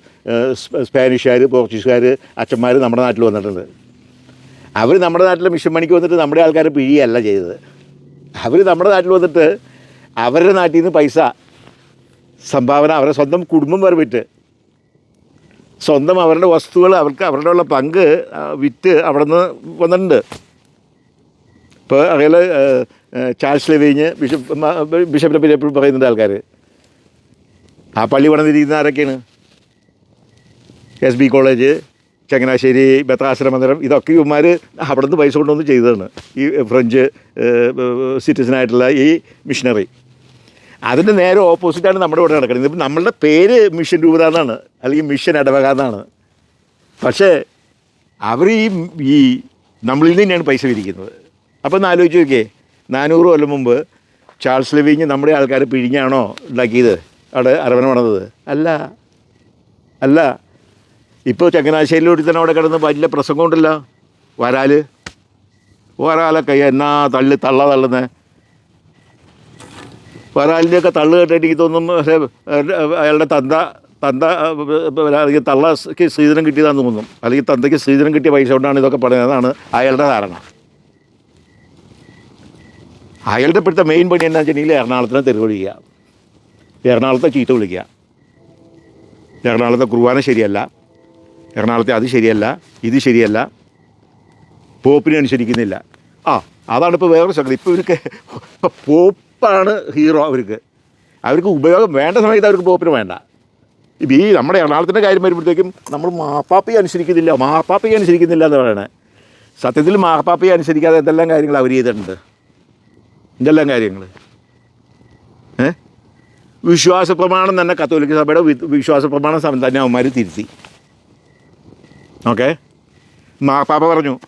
സ്പാനിഷുകാർ പോർച്ചുഗീസുകാർ അച്ഛന്മാർ നമ്മുടെ നാട്ടിൽ വന്നിട്ടുണ്ട്. അവർ നമ്മുടെ നാട്ടിലെ മിഷൻ പണിക്ക് വന്നിട്ട് നമ്മുടെ ആൾക്കാരെ പിഴിയല്ല ചെയ്തത്. അവർ നമ്മുടെ നാട്ടിൽ വന്നിട്ട് അവരുടെ നാട്ടിൽ നിന്ന് പൈസ സംഭാവന അവരുടെ സ്വന്തം കുടുംബം വരെ വിറ്റ് സ്വന്തം അവരുടെ വസ്തുക്കൾ അവർക്ക് അവരുടെ ഉള്ള പങ്ക് വിറ്റ് അവിടെ നിന്ന് വന്നിട്ടുണ്ട്. ഇപ്പോൾ അറിയാലോ ചാൾസ് ലെവിഞ്ഞ് ബിഷപ്പ് ബിഷപ്പിനെ പറ്റി എപ്പോഴും പറയുന്നുണ്ട് ആൾക്കാർ ആ പള്ളി പണിതിരിക്കുന്ന ആരൊക്കെയാണ്? എസ് ബി കോളേജ് ചങ്ങനാശ്ശേരി ബത്താശ്ര മന്ദിരം ഇതൊക്കെ ഇവന്മാർ അവിടെ നിന്ന് പൈസ കൊണ്ടൊന്നും ചെയ്തതാണ്. ഈ ഫ്രഞ്ച് സിറ്റിസനായിട്ടുള്ള ഈ മിഷനറി. അതിന്റെ നേരെ ഓപ്പോസിറ്റാണ് നമ്മുടെ ഇവിടെ നടക്കുന്നത്. ഇപ്പം നമ്മളുടെ പേര് മിഷൻ രൂപത എന്നാണ്. അല്ലെങ്കിൽ മിഷൻ ഇടവക എന്നാണ്. പക്ഷേ അവർ ഈ ഈ നമ്മളിൽ തന്നെയാണ് പൈസ വിരിക്കുന്നത്. അപ്പോൾ ഒന്ന് ആലോചിച്ച് നോക്കിയേ. നാനൂറ് കൊല്ലം മുമ്പ് ചാൾസ് ലിവിങ് നമ്മുടെ ആൾക്കാർ പിഴിഞ്ഞാണോ ഉണ്ടാക്കിയത്? അവിടെ അരവണ പണിതത്. അല്ല. അല്ല. ഇപ്പോൾ ചങ്ങനാശ്ശേരിയിലൂടെ തന്നെ അവിടെ കിടന്ന് വലിയ പ്രസംഗം ഉണ്ടല്ലോ. വരാൽ വരാലൊക്കെ എന്നാ തള്ളി തള്ള തള്ളുന്നത് വരാലിന്റെയൊക്കെ തള്ളു കേട്ടിട്ട് എനിക്ക് തോന്നുന്നു അയാളുടെ തന്ത തന്ത അല്ലെങ്കിൽ തള്ളക്ക് സ്ത്രീധനം കിട്ടിയതാണെന്ന് തോന്നും. അല്ലെങ്കിൽ തന്തയ്ക്ക് സ്ത്രീധനം കിട്ടിയ പൈസ കൊണ്ടാണ് ഇതൊക്കെ പറയുന്നത്. അതാണ് അയാളുടെ ധാരണ. അയാളുടെ ഇപ്പോഴത്തെ മെയിൻ പണി എന്താ വെച്ചിട്ടുണ്ടെങ്കിൽ എറണാകുളത്തിനെ തെരുവ് വിളിക്കുക എറണാകുളത്തെ ചീത്ത വിളിക്കുക എറണാകുളത്തെ കുർബാന ശരിയല്ല. എറണാകുളത്തെ അത് ശരിയല്ല ഇത് ശരിയല്ല പോപ്പിനെ അനുസരിക്കുന്നില്ല. ആ അതാണ് ഇപ്പോൾ വേറൊരു സംഗതി. ഇപ്പോൾ ഇവർക്ക് പോപ്പാണ് ഹീറോ അവർക്ക്. അവർക്ക് ഉപയോഗം വേണ്ട സമയത്ത് അവർക്ക് പോപ്പിന് വേണ്ട. ഇപ്പം ഈ നമ്മുടെ എറണാകുളത്തിന്റെ കാര്യം വരുമ്പോഴത്തേക്കും നമ്മൾ മാപ്പാപ്പയെ അനുസരിക്കുന്നില്ല മാപ്പാപ്പയെ അനുസരിക്കുന്നില്ല എന്ന് പറയണേ. സത്യത്തിൽ മാപ്പാപ്പയെ അനുസരിക്കാതെ എന്തെല്ലാം കാര്യങ്ങൾ അവർ ചെയ്തിട്ടുണ്ട്? എന്തെല്ലാം കാര്യങ്ങൾ ഏ? വിശ്വാസ പ്രമാണം തന്നെ കത്തോലിക്ക സഭയുടെ വിശ്വാസ പ്രമാണം തന്നെ അവന്മാർ തിരുത്തി. ഓക്കെ? മാപ്പാപ്പ പറഞ്ഞു.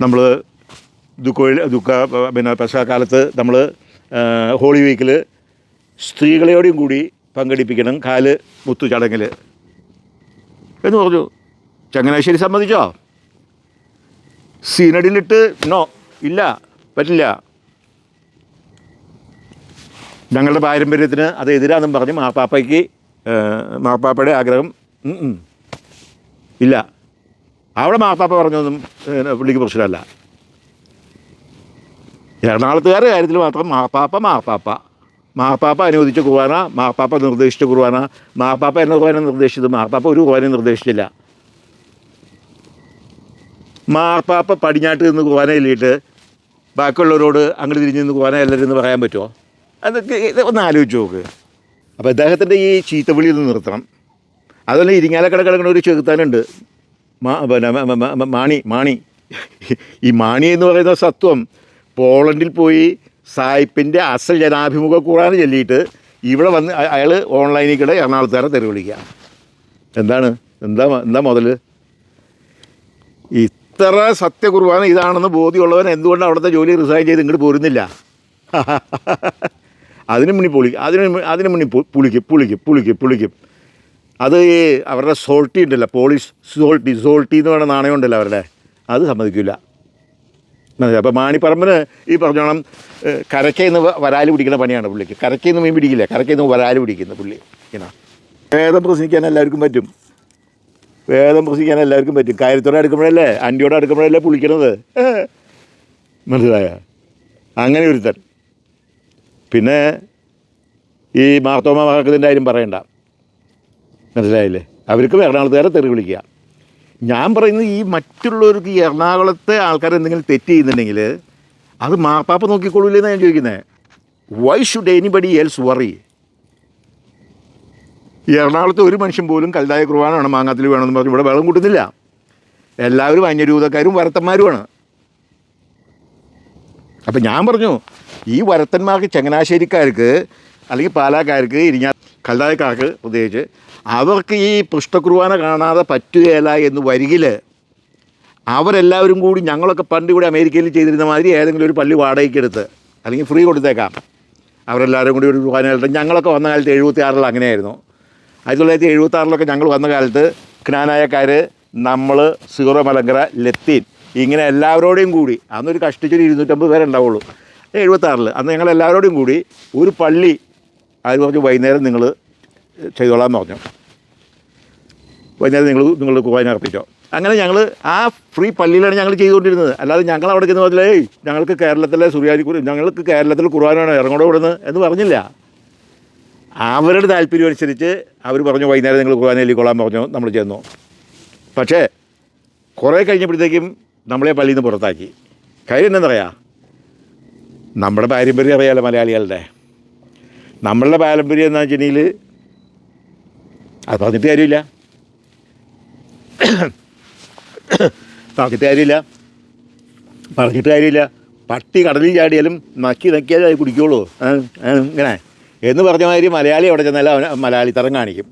നമ്മൾ ദുഃഖ ദുഃഖ പിന്നെ പശ്ചാത്തലത്ത് നമ്മൾ ഹോളി വീക്കിൽ സ്ത്രീകളെയോടും കൂടി പങ്കെടുപ്പിക്കണം കാൽ മുത്തു ചടങ്ങിൽ എന്ന് പറഞ്ഞു. ചങ്ങനാശ്ശേരി സമ്മതിച്ചോ? സീനഡിലിട്ട് നോ ഇല്ല. പറ്റില്ല. ഞങ്ങളുടെ പാരമ്പര്യത്തിന് അത് എതിരാണെന്നും പറഞ്ഞ് മാപ്പാപ്പയ്ക്ക് മാപ്പാപ്പയുടെ ആഗ്രഹം. ഇല്ല. അവിടെ മാപ്പാപ്പ പറഞ്ഞൊന്നും പുള്ളിക്ക് പ്രശ്നമല്ല. എറണാകുളത്തുകാരുടെ കാര്യത്തിൽ മാത്രം മാപ്പാപ്പ മാപ്പാപ്പ മാപ്പാപ്പ അനുവദിച്ച കുർബാന മാപ്പാപ്പ നിർദ്ദേശിച്ച കുർബാന മാപ്പാപ്പ എന്ന കുർബാന നിർദ്ദേശിച്ചത് മാപ്പാപ്പ ഒരു കുർബാന നിർദ്ദേശിച്ചില്ല. മാപ്പാപ്പ പടിഞ്ഞാട്ട് നിന്ന് കുർബാന ബാക്കിയുള്ളവരോട് അങ്ങോട്ട് തിരിഞ്ഞ് നിന്ന് എല്ലാവരും പറയാൻ പറ്റുമോ അതൊക്കെ ഒന്ന് ആലോചിച്ച് നോക്ക്. അപ്പോൾ അദ്ദേഹത്തിന്റെ ഈ ചീത്തവിളി ഒന്ന് നിർത്തണം. അതുപോലെ ഇരിങ്ങാലക്കട കിടക്കുന്ന ഒരു ചെറുത്താനുണ്ട് മാ പിന്നെ മാണി മാണി. ഈ മാണി എന്ന് പറയുന്ന സത്വം പോളണ്ടിൽ പോയി സായിപ്പിന്റെ അസൽ ജനാഭിമുഖ കൂടാതെ ചൊല്ലിയിട്ട് ഇവിടെ വന്ന് അയാൾ ഓൺലൈനിൽ കൂടെ എറണാകുളത്തുകാരെ തെറി വിളിക്കുക. എന്താണ്? എന്താ എന്താ മുതൽ ഇത്ര സത്യകുർബാന ഇതാണെന്ന് ബോധ്യമുള്ളവൻ എന്തുകൊണ്ട് അവിടുത്തെ ജോലി റിസൈൻ ചെയ്ത് ഇങ്ങോട്ട് പോരുന്നില്ല? അതിന് മുന്നിൽ പുളി അതിന് അതിന് മുന്നിൽ പുളിക്കും പുളിക്കും പുളിക്കും പുളിക്കും. അത് ഈ അവരുടെ സോൾട്ടി ഉണ്ടല്ലോ പോളിഷ് സോൾട്ടി സോൾട്ടി എന്ന് പറയുന്ന നാണയം ഉണ്ടല്ലോ അവരുടെ. അത് സമ്മതിക്കില്ല. അപ്പോൾ മാണിപ്പറമ്പിന് ഈ പറഞ്ഞോണം കരക്കയിൽ നിന്ന് വരാൽ പിടിക്കുന്ന പണിയാണ് പുള്ളിക്ക്. കരക്കയിൽ നിന്ന് മീൻ പിടിക്കില്ല? കരക്കയിൽ നിന്ന് വരാൽ പിടിക്കുന്ന പുള്ളി. ഇങ്ങനെ. വേദം പ്രസംഗിക്കാൻ എല്ലാവർക്കും പറ്റും. വേദം പ്രസിക്കാൻ എല്ലാവർക്കും പറ്റും. കാര്യത്തോടെ അടുക്കുമ്പോഴല്ലേ അന്റിയോടെ അടുക്കുമ്പോഴല്ലേ പുളിക്കണത്. മനസ്സിലായ? അങ്ങനെ ഒരുത്തൻ. പിന്നെ ഈ മാർത്തോമ മഹാക്കതിന്റെ കാര്യം പറയണ്ട. മനസ്സിലായില്ലേ? അവർക്ക് എറണാകുളത്തുകാരെ തെറി വിളിക്കുക. ഞാൻ പറയുന്നത് ഈ മറ്റുള്ളവർക്ക് ഈ എറണാകുളത്തെ ആൾക്കാർ എന്തെങ്കിലും തെറ്റ് ചെയ്യുന്നുണ്ടെങ്കിൽ അത് മാർപ്പാപ്പ നോക്കിക്കൊള്ളൂലെന്നാണ് ഞാൻ ചോദിക്കുന്നത് why should anybody else worry ഈ എറണാകുളത്ത് ഒരു മനുഷ്യൻ പോലും കൽതായ കുർബാന വേണം മാങ്ങാത്തിൽ വേണമെന്ന് പറഞ്ഞ് ഇവിടെ വെള്ളം കൂട്ടുന്നില്ല. എല്ലാവരും അന്യരൂതക്കാരും വരത്തന്മാരുമാണ്. അപ്പം ഞാൻ പറഞ്ഞു ഈ വരത്തന്മാർക്ക് ചങ്ങനാശ്ശേരിക്കാർക്ക് അല്ലെങ്കിൽ പാലാക്കാർക്ക് ഇരിഞ്ഞാ കൽതായക്കാർക്ക് പ്രത്യേകിച്ച് അവർക്ക് ഈ പുഷ്ടകുർബാന കാണാതെ പറ്റുകയില്ല എന്ന് വരികിൽ അവരെല്ലാവരും കൂടി ഞങ്ങളൊക്കെ പണ്ട് ഇവിടെ അമേരിക്കയിൽ ചെയ്തിരുന്ന മാതിരി ഏതെങ്കിലും ഒരു പള്ളി വാടകയ്ക്ക് എടുത്ത് അല്ലെങ്കിൽ ഫ്രീ കൊടുത്തേക്കാം. അവരെല്ലാവരും കൂടി ഒരു കുർബാന ഞങ്ങളൊക്കെ വന്ന കാലത്ത് എഴുപത്തി ആറിൽ അങ്ങനെയായിരുന്നു. ആയിരത്തി തൊള്ളായിരത്തി എഴുപത്തി ആറിലൊക്കെ ഞങ്ങൾ വന്ന കാലത്ത് ക്നാനായക്കാർ നമ്മൾ സീറോ മലങ്കര ലത്തീൻ ഇങ്ങനെ എല്ലാവരോടെയും കൂടി അന്നൊരു കഷ്ടിച്ചൊരു ഇരുന്നൂറ്റമ്പത് പേരെ ഉണ്ടാവുള്ളൂ എഴുപത്താറിൽ അന്ന് ഞങ്ങൾ എല്ലാവരോടും കൂടി ഒരു പള്ളി അവർ പറഞ്ഞു വൈകുന്നേരം നിങ്ങൾ ചെയ്തോളാം പറഞ്ഞു. വൈകുന്നേരം നിങ്ങൾ നിങ്ങൾ കുർബാന അർപ്പിച്ചോ. അങ്ങനെ ഞങ്ങൾ ആ ഫ്രീ പള്ളിയിലാണ് ഞങ്ങൾ ചെയ്തുകൊണ്ടിരുന്നത്. അല്ലാതെ ഞങ്ങൾ അവിടെ ചെന്ന് "ഏയ് ഞങ്ങൾക്ക് കേരളത്തിലെ സുറിയാനി ഞങ്ങൾക്ക് കേരളത്തിൽ കുർബാനയാണ് ഇറങ്ങോടെ വിടുന്നത് എന്ന് പറഞ്ഞില്ല. അവരുടെ താല്പര്യം അനുസരിച്ച് അവർ പറഞ്ഞു വൈകുന്നേരം നിങ്ങൾ കുർബാന കൊള്ളാൻ പറഞ്ഞു നമ്മൾ ചെന്നു. പക്ഷേ കുറേ കഴിഞ്ഞപ്പോഴത്തേക്കും നമ്മളെ പള്ളിയിൽ നിന്ന് പുറത്താക്കി. കാര്യം എന്താണെന്നറിയാം? നമ്മുടെ പാരമ്പര്യം അറിയാലോ മലയാളികളുടെ. നമ്മളുടെ പാരമ്പര്യം എന്താ വെച്ചിട്ടുണ്ടെങ്കിൽ അത് പറഞ്ഞിട്ട് കാര്യമില്ല. പറഞ്ഞിട്ട് കാര്യമില്ല. പറഞ്ഞിട്ട് കാര്യമില്ല. പട്ടി കടലിൽ ചാടിയാലും നക്കി നക്കിയാലേ അത് ആ, ഇങ്ങനെ. എന്ന് പറഞ്ഞ മാതിരി മലയാളി അവിടെ ചെന്നാൽ അവൻ തരം കാണിക്കും.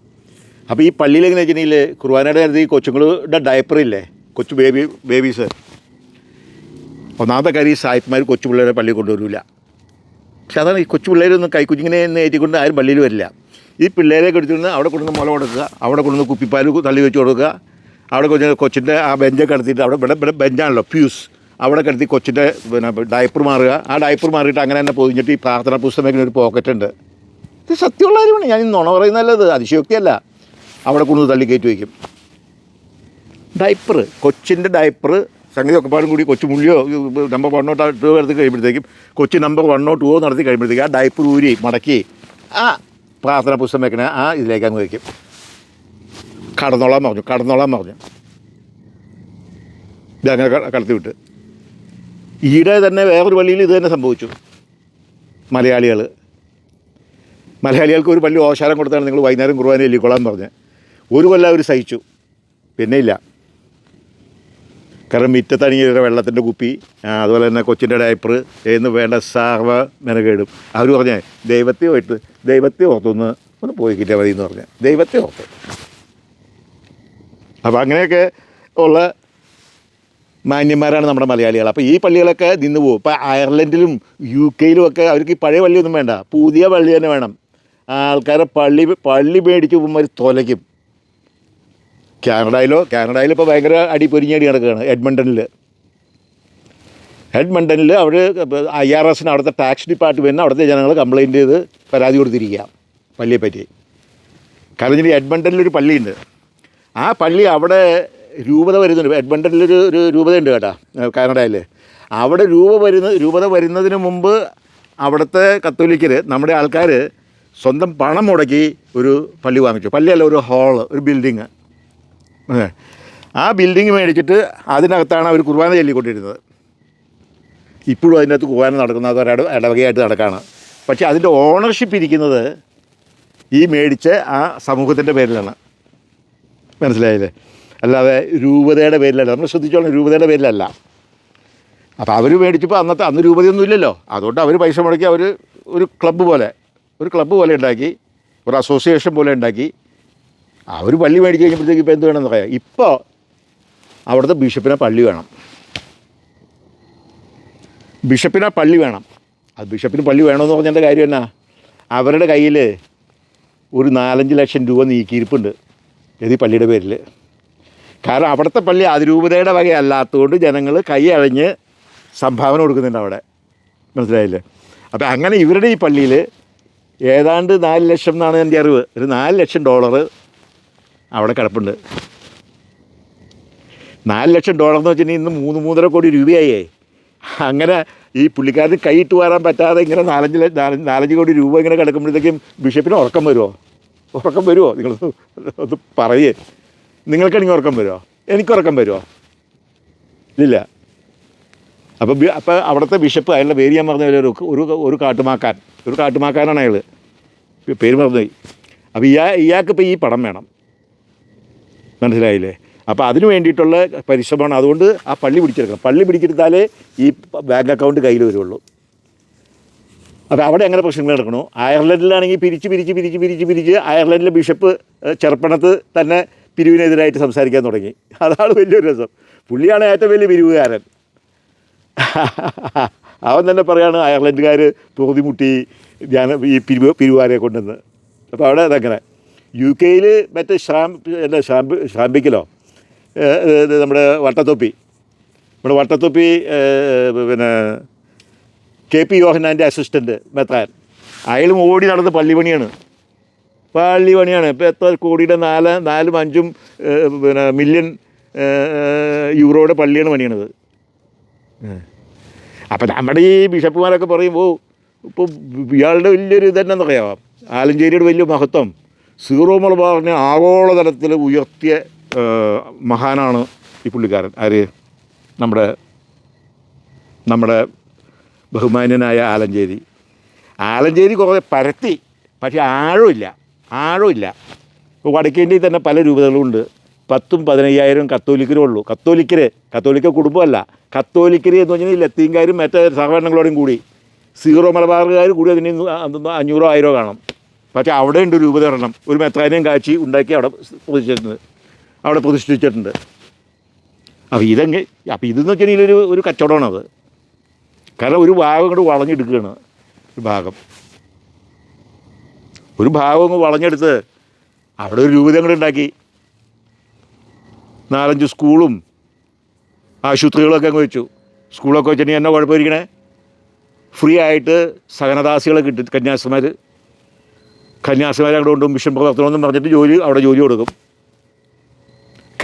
അപ്പോൾ ഈ പള്ളിയിലെങ്ങനെ വെച്ചിട്ടുണ്ടെങ്കിൽ കുർബാനയുടെ കാര്യത്തിൽ ഈ കൊച്ചുങ്ങളുടെ ഡയപ്പറില്ലേ കൊച്ചു ബേബി ബേബീസ് ഒന്നാമത്തെ കാര്യം ഈ സായിപ്പ്മാർ കൊച്ചു പിള്ളേരെ പള്ളിയിൽ കൊണ്ടുവരില്ല പക്ഷെ അതാണ് ഈ കൊച്ചു പിള്ളേരൊന്നും കൈക്കുഞ്ഞിങ്ങനെ എന്ന് ഏറ്റിക്കൊണ്ട് ആരും പള്ളിയിൽ വരില്ല. ഈ പിള്ളേരെ എടുത്തുകൊണ്ട് അവിടെ കൊണ്ടുവന്ന് മുള കൊടുക്കുക അവിടെ കൊണ്ടുവന്ന് കുപ്പിപ്പാൽ തള്ളി വെച്ച് കൊടുക്കുക. അവിടെ കൊച്ചു കൊച്ചിന്റെ ആ ബെഞ്ചൊക്കെ എടുത്തിട്ട് അവിടെ ഇവിടെ ഇവിടെ ബെഞ്ചാണല്ലോ ഫ്യൂസ് അവിടെ കിടത്തി കൊച്ചിന്റെ പിന്നെ ഡയപ്പർ മാറുക. ആ ഡയപ്പർ മാറിയിട്ട് അങ്ങനെ തന്നെ പൊതിഞ്ഞിട്ട് ഈ പ്രാർത്ഥന പുസ്തകത്തിന് ഒരു പോക്കറ്റ് ഉണ്ട്. ഇത് സത്യമുള്ള കാര്യമാണ്. ഞാൻ നുണ പറയുന്നതല്ലത്. അതിശയോക്തിയല്ല അവിടെ കൊണ്ട് തള്ളി കയറ്റി വയ്ക്കും. ഡയപ്പർ കൊച്ചിന്റെ ഡയപ്പർ സംഗതി ഒക്കെ പാടും കൂടി കൊച്ചു മുള്ളിയോ നമ്പർ വണ്ണോ ടൂ നടത്തി കഴിയുമ്പോഴത്തേക്കും കൊച്ചി നമ്പർ വണ്ണോ ടൂവോ നടത്തി കഴിയുമ്പോഴത്തേക്കും ആ ഡയപ്പർ ഊരി മടക്കി ആ പ്രാർത്ഥന പുസ്തകം വെക്കണ ആ ഇതിലേക്ക് അങ്ങ് വയ്ക്കും. കടന്നോളാൻ പറഞ്ഞു കടന്നോളാൻ പറഞ്ഞു. ഇതങ്ങനെ അങ്ങനെ കടത്തി വിട്ട്. ഈടെ തന്നെ വേറൊരു പള്ളിയിൽ ഇത് തന്നെ സംഭവിച്ചു. മലയാളികൾ മലയാളികൾക്ക് ഒരു പള്ളി ഓശാരം കൊടുത്താണ് നിങ്ങൾ വൈകുന്നേരം കുർബാന എല്ലിക്കൊള്ളാൻ പറഞ്ഞ്. ഒരു കൊല്ലം അവർ സഹിച്ചു. പിന്നെ ഇല്ല കാരണം മിറ്റത്തണിയുടെ വെള്ളത്തിന്റെ കുപ്പി അതുപോലെ തന്നെ കൊച്ചിന്റെ ഡയപ്പർ എന്ന് വേണ്ട സർവ മെനകേടും. അവർ പറഞ്ഞേ ദൈവത്തെ ഓർത്ത് ദൈവത്തെ ഓർത്തൊന്ന് ഒന്ന് പോയി കിട്ടിയാൽ മതി എന്ന് പറഞ്ഞ. ദൈവത്തെ ഓർത്ത്. അപ്പോൾ അങ്ങനെയൊക്കെ ഉള്ള മാന്യന്മാരാണ് നമ്മുടെ മലയാളികൾ. അപ്പോൾ ഈ പള്ളികളൊക്കെ നിന്ന് പോകും. ഇപ്പോൾ അയർലൻഡിലും യു കെയിലും ഒക്കെ അവർക്ക് ഈ പഴയ പള്ളിയൊന്നും വേണ്ട. പുതിയ പള്ളി തന്നെ വേണം. ആൾക്കാരെ പള്ളി പള്ളി മേടിച്ച് ഇവന്മാർ തൊലയ്ക്കും. കാനഡയിലോ കാനഡയിൽ ഇപ്പോൾ ഭയങ്കര അടി പൊരിഞ്ഞടി നടക്കുകയാണ് എഡ്മണ്ടനിൽ എഡ്മണ്ടനിൽ അവർ ഐ ആർ എസിന് അവിടുത്തെ ടാക്സ് ഡിപ്പാർട്ട്മെന്റിന് അവിടുത്തെ ജനങ്ങൾ കംപ്ലയിന്റ് ചെയ്ത് പരാതി കൊടുത്തിരിക്കുക പള്ളിയെ പറ്റി കാരണം ഇനി എഡ്മണ്ടനിലൊരു പള്ളിയുണ്ട്. ആ പള്ളി അവിടെ രൂപത വരുന്നുണ്ട്. എഡ്മണ്ടനിലൊരു ഒരു രൂപതയുണ്ട് കേട്ടോ കാനഡയിൽ അവിടെ രൂപ വരുന്ന രൂപത വരുന്നതിന് മുമ്പ് അവിടുത്തെ കത്തോലിക്കർ നമ്മുടെ ആൾക്കാർ സ്വന്തം പണം മുടക്കി ഒരു പള്ളി വാങ്ങിച്ചു. പള്ളിയല്ല ഒരു ഹാൾ ഒരു ബിൽഡിങ് ആ ബിൽഡിങ് മേടിച്ചിട്ട് അതിനകത്താണ് അവർ കുർബാന ചൊല്ലിക്കൊണ്ടിരുന്നത്. ഇപ്പോഴും അതിനകത്ത് കുർബാന നടക്കുന്നത് അത് ഒരു ഇടവകയായിട്ട് നടക്കുകയാണ് പക്ഷേ അതിന്റെ ഓണർഷിപ്പ് ഇരിക്കുന്നത് ഈ മേടിച്ച ആ സമൂഹത്തിന്റെ പേരിലാണ്. മനസ്സിലായില്ലേ? അല്ലാതെ രൂപതയുടെ പേരിലല്ല. നമ്മൾ ശ്രദ്ധിച്ചോളാം രൂപതയുടെ പേരിലല്ല. അപ്പോൾ അവർ മേടിച്ചപ്പോൾ അന്നത്തെ അന്ന് രൂപതയൊന്നും ഇല്ലല്ലോ. അതുകൊണ്ട് അവർ പൈസ മുടക്കി അവർ ഒരു ക്ലബ്ബ് പോലെ. ഒരു ക്ലബ്ബ് പോലെ ഉണ്ടാക്കി ഒരു അസോസിയേഷൻ പോലെ ഉണ്ടാക്കി. അവർ പള്ളി മേടിച്ച് കഴിഞ്ഞപ്പോഴത്തേക്ക് ഇപ്പോൾ എന്ത് വേണമെന്ന് പറയാം ഇപ്പോൾ അവിടുത്തെ ബിഷപ്പിനെ പള്ളി വേണം. ബിഷപ്പിനെ പള്ളി വേണം. അത് ബിഷപ്പിന് പള്ളി വേണമെന്ന് പറഞ്ഞതിന്റെ കാര്യം എന്നാ? അവരുടെ കയ്യിൽ ഒരു നാലഞ്ച് ലക്ഷം രൂപ നീക്കിയിരിപ്പുണ്ട്. ഈ പള്ളിയുടെ പേരിൽ കാരണം അവിടുത്തെ പള്ളി അതിരൂപതയുടെ വകയല്ലാത്തതുകൊണ്ട് ജനങ്ങൾ കൈ അഴഞ്ഞ് സംഭാവന കൊടുക്കുന്നുണ്ട് അവിടെ. മനസ്സിലായില്ലേ? അപ്പോൾ അങ്ങനെ ഇവരുടെ ഈ പള്ളിയിൽ ഏതാണ്ട് നാല് ലക്ഷം എന്നാണ് എന്റെ അറിവ്. ഒരു നാല് ലക്ഷം ഡോളർ അവിടെ കിടപ്പുണ്ട്. നാല് ലക്ഷം ഡോളർ എന്ന് വെച്ചിട്ടുണ്ടെങ്കിൽ ഇന്ന് മൂന്ന് മൂന്നര കോടി രൂപയായേ. അങ്ങനെ ഈ പുള്ളിക്കാരന് കൈയിട്ട് വരാൻ പറ്റാതെ ഇങ്ങനെ നാലഞ്ച് നാലഞ്ച് കോടി രൂപ ഇങ്ങനെ കിടക്കുമ്പോഴത്തേക്കും ബിഷപ്പിന് ഉറക്കം വരുമോ ഉറക്കം വരുമോ നിങ്ങൾ ഒന്ന് പറയേ. നിങ്ങൾക്കാണെങ്കിൽ ഉറക്കം വരുമോ എനിക്ക് ഉറക്കം വരുമോ ഇല്ല. അപ്പോൾ അപ്പോൾ അവിടുത്തെ ബിഷപ്പ് അയാളുടെ പേര് ഞാൻ പറഞ്ഞ ഒരു ഒരു ഒരു കാട്ടുമാക്കാൻ. ഒരു കാട്ടുമാക്കാനാണ് അയാൾ പേര് മറന്നുപോയി. അപ്പോൾ ഇയാ ഇയാൾക്ക് ഇപ്പോൾ ഈ പടം വേണം. മനസ്സിലായില്ലേ? അപ്പോൾ അതിന് വേണ്ടിയിട്ടുള്ള പരിശ്രമമാണ്. അതുകൊണ്ട് ആ പള്ളി പിടിച്ചെടുക്കണം. പള്ളി പിടിച്ചെടുത്താലേ ഈ ബാങ്ക് അക്കൗണ്ട് കയ്യിൽ വരുള്ളൂ. അപ്പോൾ അവിടെ എങ്ങനെ പ്രശ്നങ്ങൾ നടക്കണു? അയർലൻഡിലാണെങ്കിൽ പിരിച്ച് പിരിച്ച് പിരിച്ച് പിരിച്ച് പിരിച്ച് അയർലൻഡിലെ ബിഷപ്പ് ചെറുപ്പണത്ത് തന്നെ പിരിവിനെതിരായിട്ട് സംസാരിക്കാൻ തുടങ്ങി. അതാണ് വലിയൊരു രസം. പുള്ളിയാണ് ഏറ്റവും വലിയ പിരിവുകാരൻ. അവൻ തന്നെ പറയാണ് അയർലൻഡുകാർ തോതിമുട്ടി ഞാൻ ഈ പിരിവ് പിരിവാരെ കൊണ്ടുവന്ന്. അപ്പോൾ അവിടെ അതങ്ങനെ. യു കെയിൽ മറ്റേ ഷാം എന്താ ഷാമ്പ് ഷാമ്പിക്കലോ നമ്മുടെ വട്ടത്തൊപ്പി. നമ്മുടെ വട്ടത്തൊപ്പി പിന്നെ കെ പി യോഹനാന്റെ അസിസ്റ്റന്റ് മെത്താൻ അയാളും ഓടി നടന്ന് പള്ളി പണിയാണ് പള്ളി പണിയാണ് ഇപ്പോൾ എത്ര കോടിയുടെ നാല് നാലും അഞ്ചും പിന്നെ മില്യൺ യൂറോയുടെ പള്ളിയാണ് പണിയണത്. അപ്പം നമ്മുടെ ഈ ബിഷപ്പുമാരൊക്കെ പറയുമ്പോൾ ഇപ്പോൾ ഇയാളുടെ വലിയൊരു ഇതന്നെ പറയാം ആലഞ്ചേരിയുടെ വലിയ മഹത്വം. സീറോ മലബാറിനെ ആഗോളതലത്തിൽ ഉയർത്തിയ മഹാനാണ് ഈ പുള്ളിക്കാരൻ. ആര്? നമ്മുടെ നമ്മുടെ ബഹുമാന്യനായ ആലഞ്ചേരി. ആലഞ്ചേരി കുറേ പരത്തി പക്ഷേ ആഴമില്ല ആഴമില്ല. ഇപ്പോൾ വടക്കേന്ത്യയിൽ തന്നെ പല രൂപതകളുണ്ട്. പത്തും പതിനയ്യായിരം കത്തോലിക്കരേ ഉള്ളൂ. കത്തോലിക്കര് കത്തോലിക്ക കുടുംബമല്ല. കത്തോലിക്കര് എന്ന് പറഞ്ഞാൽ ലത്തീൻകാരും മറ്റേ സഹകരണങ്ങളോടും കൂടി. സീറോ മലബാറുകാർ കൂടി അതിന് അഞ്ഞൂറോ ആയിരോ കാണും. പക്ഷേ അവിടെ ഉണ്ട് രൂപതരണം ഒരു മെത്രാനിയം കാച്ചി ഉണ്ടാക്കി അവിടെ പ്രതിഷ്ഠിച്ചിട്ടുണ്ട്. അവിടെ പ്രതിഷ്ഠിച്ചിട്ടുണ്ട്. അപ്പോൾ ഇതെങ്ങനെ അപ്പോൾ ഇതെന്ന് വെച്ചിട്ടുണ്ടെങ്കിൽ ഒരു ഒരു കച്ചവടമാണത്. കാരണം ഒരു ഭാഗം ഇങ്ങോട്ട് വളഞ്ഞെടുക്കുകയാണ് ഒരു ഭാഗം. ഒരു ഭാഗം വളഞ്ഞെടുത്ത് അവിടെ ഒരു രൂപത അങ്ങോട്ട് ഉണ്ടാക്കി. നാലഞ്ച് സ്കൂളും ആശുപത്രികളൊക്കെ അങ്ങ് വെച്ചു. സ്കൂളൊക്കെ വെച്ചിട്ടുണ്ടെങ്കിൽ എന്നാ കുഴപ്പമിരിക്കണേ? ഫ്രീ ആയിട്ട് സഹനദാസികളെ കിട്ടി കന്യാസിമാർ കന്യാസിമാരെ അങ്ങോട്ട് കൊണ്ടും മിഷൻ പ്രവർത്തനമെന്നും പറഞ്ഞിട്ട് ജോലി അവിടെ ജോലി കൊടുക്കും.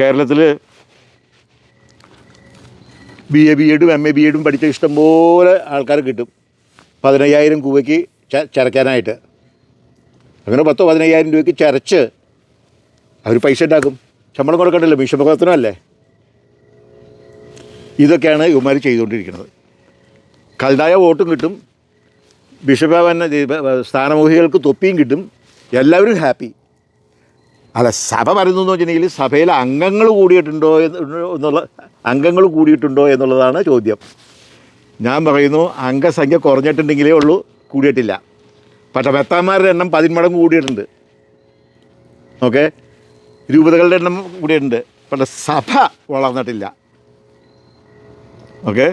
കേരളത്തിൽ ബി എ ബി എഡും എം എ ബി എഡും പഠിച്ച ഇഷ്ടംപോലെ ആൾക്കാർ കിട്ടും. പതിനയ്യായിരം രൂപയ്ക്ക് ചരക്കാനായിട്ട് അങ്ങനെ പത്തോ പതിനയ്യായിരം രൂപയ്ക്ക് ചരച്ച് അവർ പൈസ ഉണ്ടാക്കും. ശമ്പളം കൊടുക്കണ്ടല്ലോ മിഷൻ അല്ലേ ഇതൊക്കെയാണ് ഇവന്മാർ ചെയ്തുകൊണ്ടിരിക്കുന്നത്. കൽതായ വോട്ടും കിട്ടും. ബിഷപ്പ് തന്നെ സ്ഥാനമോഹികൾക്ക് തൊപ്പിയും കിട്ടും. എല്ലാവരും ഹാപ്പി. അല്ല സഭ വരുന്നു എന്ന് വെച്ചിട്ടുണ്ടെങ്കിൽ സഭയിൽ അംഗങ്ങൾ കൂടിയിട്ടുണ്ടോ എന്നുള്ള അംഗങ്ങൾ കൂടിയിട്ടുണ്ടോ എന്നുള്ളതാണ് ചോദ്യം. ഞാൻ പറയുന്നു അംഗസംഖ്യ കുറഞ്ഞിട്ടുണ്ടെങ്കിലേ ഉള്ളൂ കൂടിയിട്ടില്ല. പക്ഷേ മെത്താന്മാരുടെ എണ്ണം പതിന്മടങ്ങ് കൂടിയിട്ടുണ്ട്. ഓക്കെ? രൂപതകളുടെ എണ്ണം കൂടിയുണ്ട് പക്ഷേ സഭ വളർന്നിട്ടില്ല. ഓക്കെ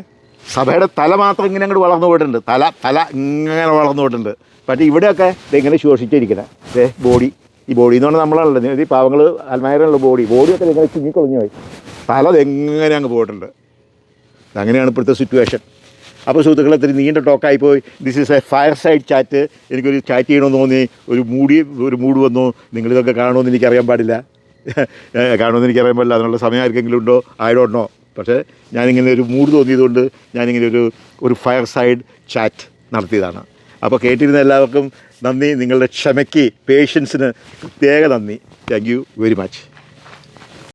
സഭയുടെ തല മാത്രം ഇങ്ങനെ അങ്ങോട്ട് വളർന്നു പോയിട്ടുണ്ട്. തല തല ഇങ്ങനെ വളർന്നു പോയിട്ടുണ്ട്. പക്ഷേ ഇവിടെയൊക്കെ ഇതെങ്ങനെ ശോഷിച്ചിരിക്കുന്നത് ദേ ബോഡി. ഈ ബോഡി എന്ന് പറഞ്ഞാൽ നമ്മളാണല്ലോ. ഈ പാവങ്ങൾ അൽമാരുള്ള ബോഡി. ബോഡിയൊക്കെ ഇങ്ങനെ ചിങ്ങിക്കൊളിഞ്ഞു പോയി തല ഇതെങ്ങനെ അങ്ങ് പോയിട്ടുണ്ട്. അങ്ങനെയാണ് ഇപ്പോഴത്തെ സിറ്റുവേഷൻ അപ്പോൾ സുഹൃത്തുക്കളെ ഇത്തിരി നീണ്ട ടോക്കായി പോയി. This is a fireside chat എനിക്കൊരു ചാറ്റ് ചെയ്യണമെന്ന് തോന്നി. ഒരു മൂടി ഒരു മൂഡ് വന്നു. നിങ്ങളിതൊക്കെ കാണുമെന്ന് എനിക്കറിയാൻ പാടില്ല. കാണുമെന്ന് എനിക്കറിയാൻ പറ്റില്ല. അതിനുള്ള സമയം ആർക്കെങ്കിലും ഉണ്ടോ നോ പക്ഷേ ഞാനിങ്ങനെ ഒരു മൂഡ് തോന്നിയതുകൊണ്ട് ഞാനിങ്ങനെ ഒരു ഒരു ഫയർ സൈഡ് ചാറ്റ് നടത്തിയതാണ്. അപ്പോൾ കേട്ടിരുന്ന എല്ലാവർക്കും നന്ദി. നിങ്ങളുടെ ക്ഷമയ്ക്ക് പേഷ്യൻസിന് പ്രത്യേക നന്ദി. Thank you very much